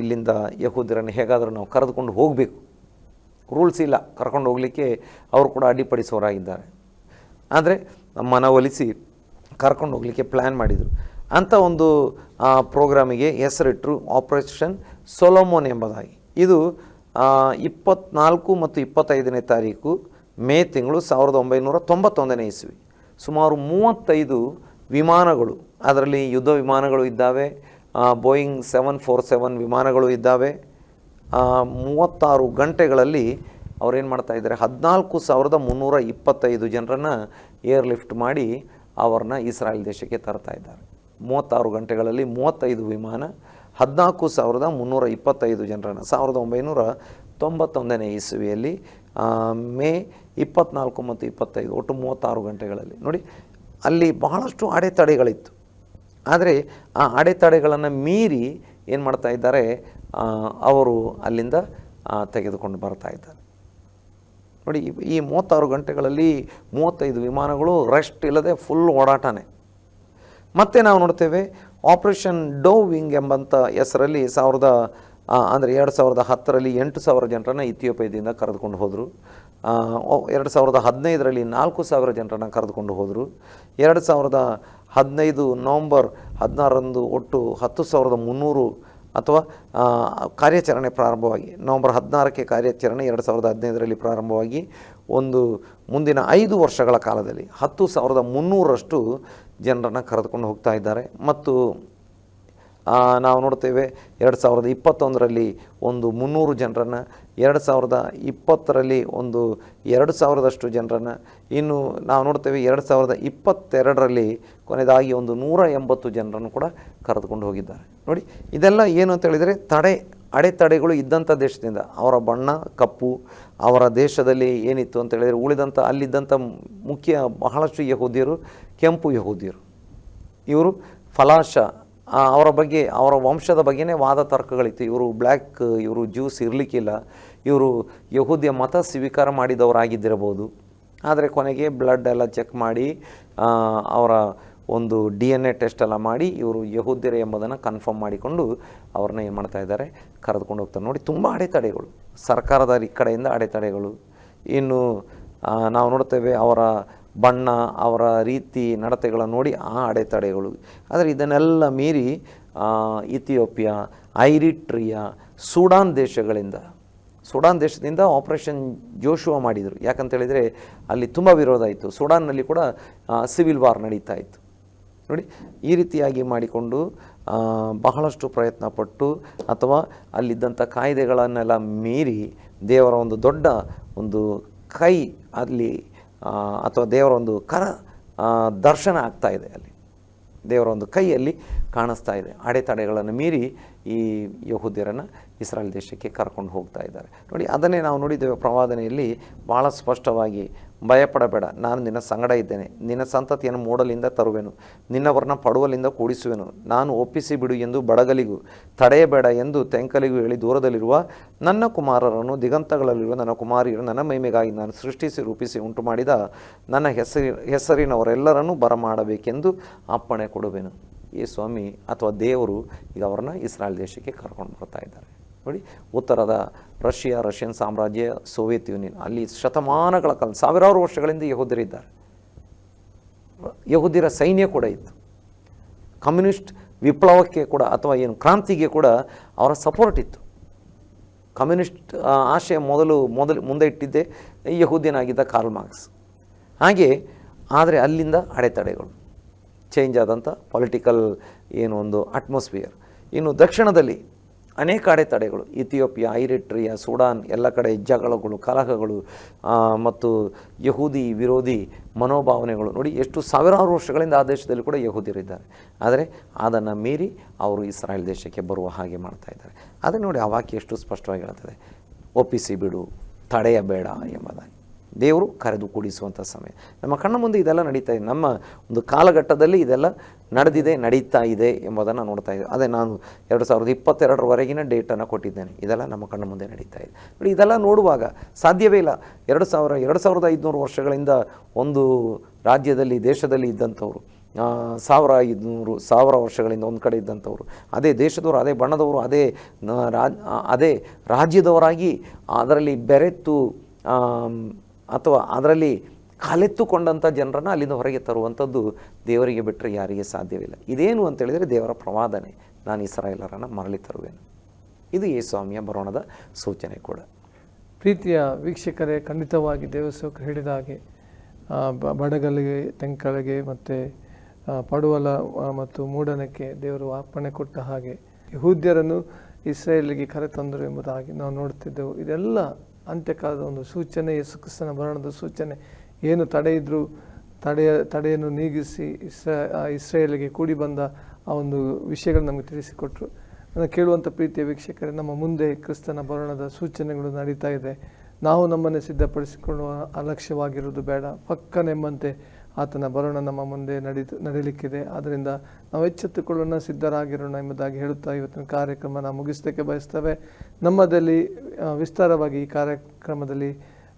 ಇಲ್ಲಿಂದ ಯಹೂದಿರನ್ನು ಹೇಗಾದರೂ ನಾವು ಕರೆದುಕೊಂಡು ಹೋಗಬೇಕು. ರೂಲ್ಸ್ ಇಲ್ಲ, ಕರ್ಕೊಂಡು ಹೋಗಲಿಕ್ಕೆ ಅವರು ಕೂಡ ಅಡ್ಡಿಪಡಿಸೋರಾಗಿದ್ದಾರೆ. ಆದರೆ ಮನವೊಲಿಸಿ ಕರ್ಕೊಂಡು ಹೋಗಲಿಕ್ಕೆ ಪ್ಲ್ಯಾನ್ ಮಾಡಿದರು. ಅಂಥ ಒಂದು ಪ್ರೋಗ್ರಾಮಿಗೆ ಹೆಸರಿಟ್ಟರು ಆಪರೇಷನ್ ಸೊಲೋಮೋನ್ ಎಂಬುದಾಗಿ. ಇದು ಇಪ್ಪತ್ನಾಲ್ಕು ಮತ್ತು ಇಪ್ಪತ್ತೈದನೇ ತಾರೀಕು ಮೇ ತಿಂಗಳು ಸಾವಿರದ ಒಂಬೈನೂರ ತೊಂಬತ್ತೊಂದನೇ ಇಸ್ವಿ. ಸುಮಾರು ಮೂವತ್ತೈದು ವಿಮಾನಗಳು, ಅದರಲ್ಲಿ ಯುದ್ಧ ವಿಮಾನಗಳು ಇದ್ದಾವೆ ಬೋಯಿಂಗ್ ಸೆವೆನ್ ಫೋರ್ ಸೆವೆನ್ ವಿಮಾನಗಳು ಇದ್ದಾವೆ ಮೂವತ್ತಾರು ಗಂಟೆಗಳಲ್ಲಿ ಅವ್ರೇನು ಮಾಡ್ತಾ ಇದ್ದಾರೆ? ಹದಿನಾಲ್ಕು ಸಾವಿರದ ಮುನ್ನೂರ ಇಪ್ಪತ್ತೈದು ಜನರನ್ನು ಏರ್ ಲಿಫ್ಟ್ ಮಾಡಿ ಅವ್ರನ್ನ ಇಸ್ರಾಯೇಲ್ ದೇಶಕ್ಕೆ ತರ್ತಾ ಇದ್ದಾರೆ. ಮೂವತ್ತಾರು ಗಂಟೆಗಳಲ್ಲಿ ಮೂವತ್ತೈದು ವಿಮಾನ, ಹದಿನಾಲ್ಕು ಸಾವಿರದ ಮುನ್ನೂರ ಇಪ್ಪತ್ತೈದು ಜನರನ್ನು, ಸಾವಿರದ ಒಂಬೈನೂರ ತೊಂಬತ್ತೊಂದನೇ ಇಸುವಿಯಲ್ಲಿ ಮೇ ಇಪ್ಪತ್ನಾಲ್ಕು ಮತ್ತು ಇಪ್ಪತ್ತೈದು, ಒಟ್ಟು ಮೂವತ್ತಾರು ಗಂಟೆಗಳಲ್ಲಿ. ನೋಡಿ, ಅಲ್ಲಿ ಬಹಳಷ್ಟು ಅಡೆತಡೆಗಳಿತ್ತು. ಆದರೆ ಆ ಅಡೆತಡೆಗಳನ್ನು ಮೀರಿ ಏನು ಮಾಡ್ತಾ ಇದ್ದಾರೆ? ಅವರು ಅಲ್ಲಿಂದ ತೆಗೆದುಕೊಂಡು ಬರ್ತಾ ಇದ್ದಾರೆ. ನೋಡಿ, ಈ- ಈ ಮೂವತ್ತಾರು ಗಂಟೆಗಳಲ್ಲಿ ಮೂವತ್ತೈದು ವಿಮಾನಗಳು ರೆಸ್ಟ್ ಇಲ್ಲದೆ ಫುಲ್ ಓಡಾಟನೇ. ಮತ್ತೆ ನಾವು ನೋಡ್ತೇವೆ ಆಪರೇಷನ್ ಡೋ ವಿಂಗ್ ಎಂಬಂಥ ಹೆಸರಲ್ಲಿ ಸಾವಿರದ ಅಂದರೆ ಎರಡು ಸಾವಿರದ ಹತ್ತರಲ್ಲಿ ಎಂಟು ಸಾವಿರ ಜನರನ್ನು ಇಥಿಯೋಪಿಯಾದಿಂದ ಕರೆದುಕೊಂಡು ಹೋದರು. ಎರಡು ಸಾವಿರದ ಹದಿನೈದರಲ್ಲಿ ನಾಲ್ಕು ಸಾವಿರ ಜನರನ್ನು ಕರೆದುಕೊಂಡು ಹೋದರು. ಎರಡು ಸಾವಿರದ ಹದಿನೈದು ನವಂಬರ್ ಹದಿನಾರರಂದು ಒಟ್ಟು ಹತ್ತು ಸಾವಿರದ ಮುನ್ನೂರು ಅಥವಾ ಕಾರ್ಯಾಚರಣೆ ಪ್ರಾರಂಭವಾಗಿ, ನವಂಬರ್ ಹದಿನಾರಕ್ಕೆ ಕಾರ್ಯಾಚರಣೆ ಎರಡು ಸಾವಿರದ ಹದಿನೈದರಲ್ಲಿ ಪ್ರಾರಂಭವಾಗಿ ಒಂದು ಮುಂದಿನ ಐದು ವರ್ಷಗಳ ಕಾಲದಲ್ಲಿ ಹತ್ತು ಸಾವಿರದ ಮುನ್ನೂರರಷ್ಟು ಜನರನ್ನು ಕರೆದುಕೊಂಡು ಹೋಗ್ತಾ ಇದ್ದಾರೆ. ಮತ್ತು ನಾವು ನೋಡ್ತೇವೆ ಎರಡು ಸಾವಿರದ ಇಪ್ಪತ್ತೊಂದರಲ್ಲಿ ಒಂದು ಮುನ್ನೂರು ಜನರನ್ನು, ಎರಡು ಸಾವಿರದ ಇಪ್ಪತ್ತರಲ್ಲಿ ಒಂದು ಎರಡು ಸಾವಿರದಷ್ಟು ಜನರನ್ನು, ಇನ್ನು ನಾವು ನೋಡ್ತೇವೆ ಎರಡು ಸಾವಿರದ ಇಪ್ಪತ್ತೆರಡರಲ್ಲಿ ಕೊನೆಯದಾಗಿ ಒಂದು ನೂರ ಎಂಬತ್ತು ಜನರನ್ನು ಕೂಡ ಕರೆದುಕೊಂಡು ಹೋಗಿದ್ದಾರೆ. ನೋಡಿ, ಇದೆಲ್ಲ ಏನು ಅಂತ ಹೇಳಿದರೆ ತಡೆ, ಅಡೆತಡೆಗಳು ಇದ್ದಂಥ ದೇಶದಿಂದ, ಅವರ ಬಣ್ಣ, ಕಪ್ಪು, ಅವರ ದೇಶದಲ್ಲಿ ಏನಿತ್ತು ಅಂತ ಹೇಳಿದರೆ ಉಳಿದಂಥ, ಅಲ್ಲಿದ್ದಂಥ ಮುಖ್ಯ ಬಹಳಷ್ಟು ಯಹೂದಿಯರು, ಕೆಂಪು ಯಹೂದಿಯರು. ಇವರು ಫಲಾಶ ಅವರ ಬಗ್ಗೆ, ಅವರ ವಂಶದ ಬಗ್ಗೆನೇ ವಾದ ತರ್ಕಗಳಿತ್ತು. ಇವರು ಬ್ಲ್ಯಾಕ್ ಇವರು ಜ್ಯೂಸ್ ಇರಲಿಕ್ಕಿಲ್ಲ. ಇವರು ಯಹೂದಿಯ ಮತ ಸ್ವೀಕಾರ ಮಾಡಿದವರಾಗಿದ್ದಿರಬಹುದು. ಆದರೆ ಕೊನೆಗೆ ಬ್ಲಡ್ ಎಲ್ಲ ಚೆಕ್ ಮಾಡಿ ಅವರ ಒಂದು ಡಿ ಎನ್ ಎ ಟೆಸ್ಟ್ ಎಲ್ಲ ಮಾಡಿ ಇವರು ಯಹೂದ್ಯರೇ ಎಂಬುದನ್ನು ಕನ್ಫರ್ಮ್ ಮಾಡಿಕೊಂಡು ಅವ್ರನ್ನ ಏನು ಮಾಡ್ತಾ ಇದ್ದಾರೆ, ಕರೆದುಕೊಂಡು ಹೋಗ್ತಾರೆ. ನೋಡಿ, ತುಂಬ ಅಡೆತಡೆಗಳು. ಸರ್ಕಾರದ ಈ ಕಡೆಯಿಂದ ಅಡೆತಡೆಗಳು. ಇನ್ನು ನಾವು ನೋಡ್ತೇವೆ ಅವರ ಬಣ್ಣ, ಅವರ ರೀತಿ ನಡತೆಗಳನ್ನು ನೋಡಿ ಆ ಅಡೆತಡೆಗಳು. ಆದರೆ ಇದನ್ನೆಲ್ಲ ಮೀರಿ ಇಥಿಯೋಪಿಯಾ, ಐರಿಟ್ರಿಯಾ, ಸೂಡಾನ್ ದೇಶಗಳಿಂದ, ಸುಡಾನ್ ದೇಶದಿಂದ ಆಪರೇಷನ್ ಜೋಶುವ ಮಾಡಿದರು. ಯಾಕಂತೇಳಿದರೆ ಅಲ್ಲಿ ತುಂಬ ವಿರೋಧ ಇತ್ತು. ಸುಡಾನ್ನಲ್ಲಿ ಕೂಡ ಸಿವಿಲ್ ವಾರ್ ನಡೀತಾ ಇತ್ತು. ನೋಡಿ, ಈ ರೀತಿಯಾಗಿ ಮಾಡಿಕೊಂಡು ಬಹಳಷ್ಟು ಪ್ರಯತ್ನ ಪಟ್ಟು ಅಥವಾ ಅಲ್ಲಿದ್ದಂಥ ಕಾಯ್ದೆಗಳನ್ನೆಲ್ಲ ಮೀರಿ ದೇವರ ಒಂದು ದೊಡ್ಡ ಒಂದು ಕೈ ಅಲ್ಲಿ ಅಥವಾ ದೇವರ ಒಂದು ಕರ ದರ್ಶನ ಆಗ್ತಾ ಇದೆ ಅಲ್ಲಿ. ದೇವರ ಒಂದು ಕೈಯಲ್ಲಿ ಕಾಣಿಸ್ತಾ ಇದೆ. ಅಡೆತಡೆಗಳನ್ನು ಮೀರಿ ಈ ಯಹೂದ್ಯರನ್ನು ಇಸ್ರಾಯೇಲ್ ದೇಶಕ್ಕೆ ಕರ್ಕೊಂಡು ಹೋಗ್ತಾ ಇದ್ದಾರೆ. ನೋಡಿ, ಅದನ್ನೇ ನಾವು ನೋಡಿದ್ದೇವೆ ಪ್ರವಾದನೆಯಲ್ಲಿ ಭಾಳ ಸ್ಪಷ್ಟವಾಗಿ ಭಯಪಡಬೇಡ. ನಾನು ನಿನ್ನ ಸಂಗಡ ಇದ್ದೇನೆ. ನಿನ್ನ ಸಂತತಿಯನ್ನು ಮೂಡಲಿಂದ ತರುವೆನು. ನಿನ್ನವರನ್ನ ಪಡುವಲಿಂದ ಕೂಡಿಸುವೆನು. ನಾನು ಒಪ್ಪಿಸಿ ಬಿಡು ಎಂದು ಬಡಗಲಿಗೂ, ತಡೆಯಬೇಡ ಎಂದು ತೆಂಕಲಿಗೂ ಹೇಳಿ ದೂರದಲ್ಲಿರುವ ನನ್ನ ಕುಮಾರರನ್ನು, ದಿಗಂತಗಳಲ್ಲಿರುವ ನನ್ನ ಕುಮಾರಿಯರು ನನ್ನ ಮೈಮೆಗಾಗಿ ನಾನು ಸೃಷ್ಟಿಸಿ ರೂಪಿಸಿ ಉಂಟು ಮಾಡಿದ ನನ್ನ ಹೆಸರಿ, ಹೆಸರಿನವರೆಲ್ಲರನ್ನೂ ಬರಮಾಡಬೇಕೆಂದು ಅಪ್ಪಣೆ ಕೊಡುವೆನು. ಈ ಸ್ವಾಮಿ, ಅಥವಾ ದೇವರು ಈಗ ಅವರನ್ನ ಇಸ್ರಾಯೇಲ್ ದೇಶಕ್ಕೆ ಕರ್ಕೊಂಡು ಬರ್ತಾ ಇದ್ದಾರೆ. ನೋಡಿ ಉತ್ತರದ ರಷ್ಯಾ, ರಷ್ಯನ್ ಸಾಮ್ರಾಜ್ಯ, ಸೋವಿಯತ್ ಯೂನಿಯನ್. ಅಲ್ಲಿ ಶತಮಾನಗಳ ಕಾಲ, ಸಾವಿರಾರು ವರ್ಷಗಳಿಂದ ಯಹೂದರಿದ್ದಾರೆ ಯಹೂದಿರ ಸೈನ್ಯ ಕೂಡ ಇತ್ತು. ಕಮ್ಯುನಿಸ್ಟ್ ವಿಪ್ಲವಕ್ಕೆ ಕೂಡ ಅಥವಾ ಏನು ಕ್ರಾಂತಿಗೆ ಕೂಡ ಅವರ ಸಪೋರ್ಟ್ ಇತ್ತು. ಕಮ್ಯುನಿಸ್ಟ್ ಆಶಯ ಮೊದಲು ಮೊದಲು ಮುಂದೆ ಇಟ್ಟಿದ್ದೆ ಯಹೂದಿನಾಗಿದ್ದ ಕಾರ್ಲ್ ಮಾರ್ಕ್ಸ್ ಹಾಗೆ, ಆದರೆ ಅಲ್ಲಿಂದ ಅಡೆತಡೆಗಳು. ಚೇಂಜ್ ಆದಂಥ ಪೊಲಿಟಿಕಲ್ ಏನು ಒಂದು ಅಟ್ಮಾಸ್ಫಿಯರ್ ಇನ್ನು ದಕ್ಷಿಣದಲ್ಲಿ ಅನೇಕ ಅಡೆತಡೆಗಳು. ಇಥಿಯೋಪಿಯಾ, ಐರಿಟ್ರಿಯಾ, ಸುಡಾನ್ ಎಲ್ಲ ಕಡೆ ಜಗಳಗಳು, ಕಲಹಗಳು ಮತ್ತು ಯಹೂದಿ ವಿರೋಧಿ ಮನೋಭಾವನೆಗಳು. ನೋಡಿ, ಎಷ್ಟು ಸಾವಿರಾರು ವರ್ಷಗಳಿಂದ ಆ ದೇಶದಲ್ಲಿ ಕೂಡ ಯಹೂದಿರಿದ್ದಾರೆ ಆದರೆ ಅದನ್ನು ಮೀರಿ ಅವರು ಇಸ್ರಾಯೇಲ್ ದೇಶಕ್ಕೆ ಬರುವ ಹಾಗೆ ಮಾಡ್ತಾ ಇದ್ದಾರೆ. ಅದನ್ನು ನೋಡಿ, ಆ ವಾಕ್ಯ ಎಷ್ಟು ಸ್ಪಷ್ಟವಾಗಿ ಹೇಳ್ತದೆ ಒಪ್ಪಿಸಿ ಬಿಡು, ತಡೆಯಬೇಡ ಎಂಬುದಾಗಿ. ದೇವರು ಕರೆದು ಕೂಡಿಸುವಂಥ ಸಮಯ. ನಮ್ಮ ಕಣ್ಣ ಮುಂದೆ ಇದೆಲ್ಲ ನಡೀತಾ ಇದೆ. ನಮ್ಮ ಒಂದು ಕಾಲಘಟ್ಟದಲ್ಲಿ ಇದೆಲ್ಲ ನಡೆದಿದೆ, ನಡೀತಾ ಇದೆ ಎಂಬುದನ್ನು ನೋಡ್ತಾ ಇದ್ದೀವಿ ಅದೇ ನಾನು ಎರಡು ಸಾವಿರದ ಇಪ್ಪತ್ತೆರಡರವರೆಗಿನ ಡೇಟನ್ನು ಕೊಟ್ಟಿದ್ದೇನೆ. ಇದೆಲ್ಲ ನಮ್ಮ ಕಣ್ಣ ಮುಂದೆ ನಡೀತಾ ಇದೆ. ನೋಡಿ, ಇದೆಲ್ಲ ನೋಡುವಾಗ ಸಾಧ್ಯವೇ ಇಲ್ಲ. ಎರಡು ಸಾವಿರ, ಎರಡು ಸಾವಿರದ ಐದುನೂರು ವರ್ಷಗಳಿಂದ ಒಂದು ರಾಜ್ಯದಲ್ಲಿ, ದೇಶದಲ್ಲಿ ಇದ್ದಂಥವ್ರು ಸಾವಿರ ಐದುನೂರು, ಸಾವಿರ ವರ್ಷಗಳಿಂದ ಒಂದು ಕಡೆ ಇದ್ದಂಥವ್ರು, ಅದೇ ದೇಶದವರು, ಅದೇ ಬಣ್ಣದವರು, ಅದೇ ಅದೇ ರಾಜ್ಯದವರಾಗಿ ಅದರಲ್ಲಿ ಬೆರೆತು ಅಥವಾ ಅದರಲ್ಲಿ ಕಲೆತ್ತುಕೊಂಡಂಥ ಜನರನ್ನು ಅಲ್ಲಿಂದ ಹೊರಗೆ ತರುವಂಥದ್ದು ದೇವರಿಗೆ ಬಿಟ್ಟರೆ ಯಾರಿಗೆ ಸಾಧ್ಯವಿಲ್ಲ. ಇದೇನು ಅಂತ ಹೇಳಿದರೆ ದೇವರ ಪ್ರವಾದನೆ, ನಾನು ಇಸ್ರಾಯೇಲರನ್ನು ಮರಳಿ ತರುವೆನು. ಇದು ಯೇಸ್ವಾಮಿಯ ಬರೋಣದ ಸೂಚನೆ ಕೂಡ. ಪ್ರೀತಿಯ ವೀಕ್ಷಕರೇ, ಖಂಡಿತವಾಗಿ ದೇವಸ್ವಕ್ಕೆ ಹೇಳಿದ ಹಾಗೆ ಬಡಗಲಿಗೆ ತೆಂಕಳಿಗೆ ಮತ್ತು ಪಡುವಲ ಮತ್ತು ಮೂಡನಕ್ಕೆ ದೇವರು ಅರ್ಪಣೆ ಕೊಟ್ಟ ಹಾಗೆ ಯಹೂದ್ಯರನ್ನು ಇಸ್ರೇಲಿಗೆ ಕರೆತಂದರು ಎಂಬುದಾಗಿ ನಾವು ನೋಡುತ್ತಿದ್ದೆವು. ಇದೆಲ್ಲ ಅಂತ್ಯಕಾಲದ ಒಂದು ಸೂಚನೆ, ಯೇಸು ಕ್ರಿಸ್ತನ ಮರಣದ ಸೂಚನೆ. ಏನು ತಡೆ ಇದ್ದರೂ ತಡೆಯ, ತಡೆಯನ್ನು ನೀಗಿಸಿ ಇಸ್ರಾ ಇಸ್ರೇಲಿಗೆ ಕೂಡಿ ಬಂದ ಆ ಒಂದು ವಿಷಯಗಳು ನಮಗೆ ತಿಳಿಸಿಕೊಟ್ರು. ನನ್ನ ಕೇಳುವಂಥ ಪ್ರೀತಿಯ ವೀಕ್ಷಕರೇ, ನಮ್ಮ ಮುಂದೆ ಕ್ರಿಸ್ತನ ಬರಣದ ಸೂಚನೆಗಳು ನಡೀತಾ ಇದೆ. ನಾವು ನಮ್ಮನ್ನು ಸಿದ್ಧಪಡಿಸಿಕೊಳ್ಳುವ ಅಲಕ್ಷ್ಯವಾಗಿರುವುದು ಬೇಡ. ಪಕ್ಕನೆಂಬಂತೆ ಆತನ ಬರೋಣ ನಮ್ಮ ಮುಂದೆ ನಡೀತು, ನಡೀಲಿಕ್ಕಿದೆ. ಆದ್ದರಿಂದ ನಾವು ಎಚ್ಚೆತ್ತುಕೊಳ್ಳೋಣ, ಸಿದ್ಧರಾಗಿರೋಣ ಎಂಬುದಾಗಿ ಹೇಳುತ್ತಾ ಇವತ್ತಿನ ಕಾರ್ಯಕ್ರಮ ನಾವು ಮುಗಿಸ್ತಕ್ಕೆ ಬಯಸ್ತೇವೆ. ನಮ್ಮದಲ್ಲಿ ವಿಸ್ತಾರವಾಗಿ ಈ ಕಾರ್ಯಕ್ರಮದಲ್ಲಿ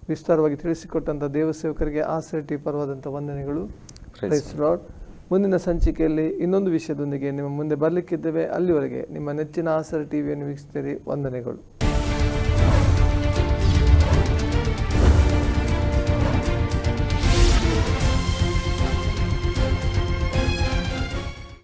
ವಿಸ್ತಾರವಾಗಿ ತಿಳಿಸಿಕೊಟ್ಟಂಥ ದೇವಸೇವಕರಿಗೆ ಆಸರೆ ಪರವಾದಂಥ ವಂದನೆಗಳು. Praise ಮುಂದಿನ ಸಂಚಿಕೆಯಲ್ಲಿ ಇನ್ನೊಂದು ವಿಷಯದೊಂದಿಗೆ ನಿಮ್ಮ ಮುಂದೆ ಬರಲಿಕ್ಕಿದ್ದೇವೆ. ಅಲ್ಲಿವರೆಗೆ ನಿಮ್ಮ ನೆಚ್ಚಿನ ಆಸರೆ ಟಿವಿಯನ್ನು ವೀಕ್ಷಿಸಿರಿ. ವಂದನೆಗಳು.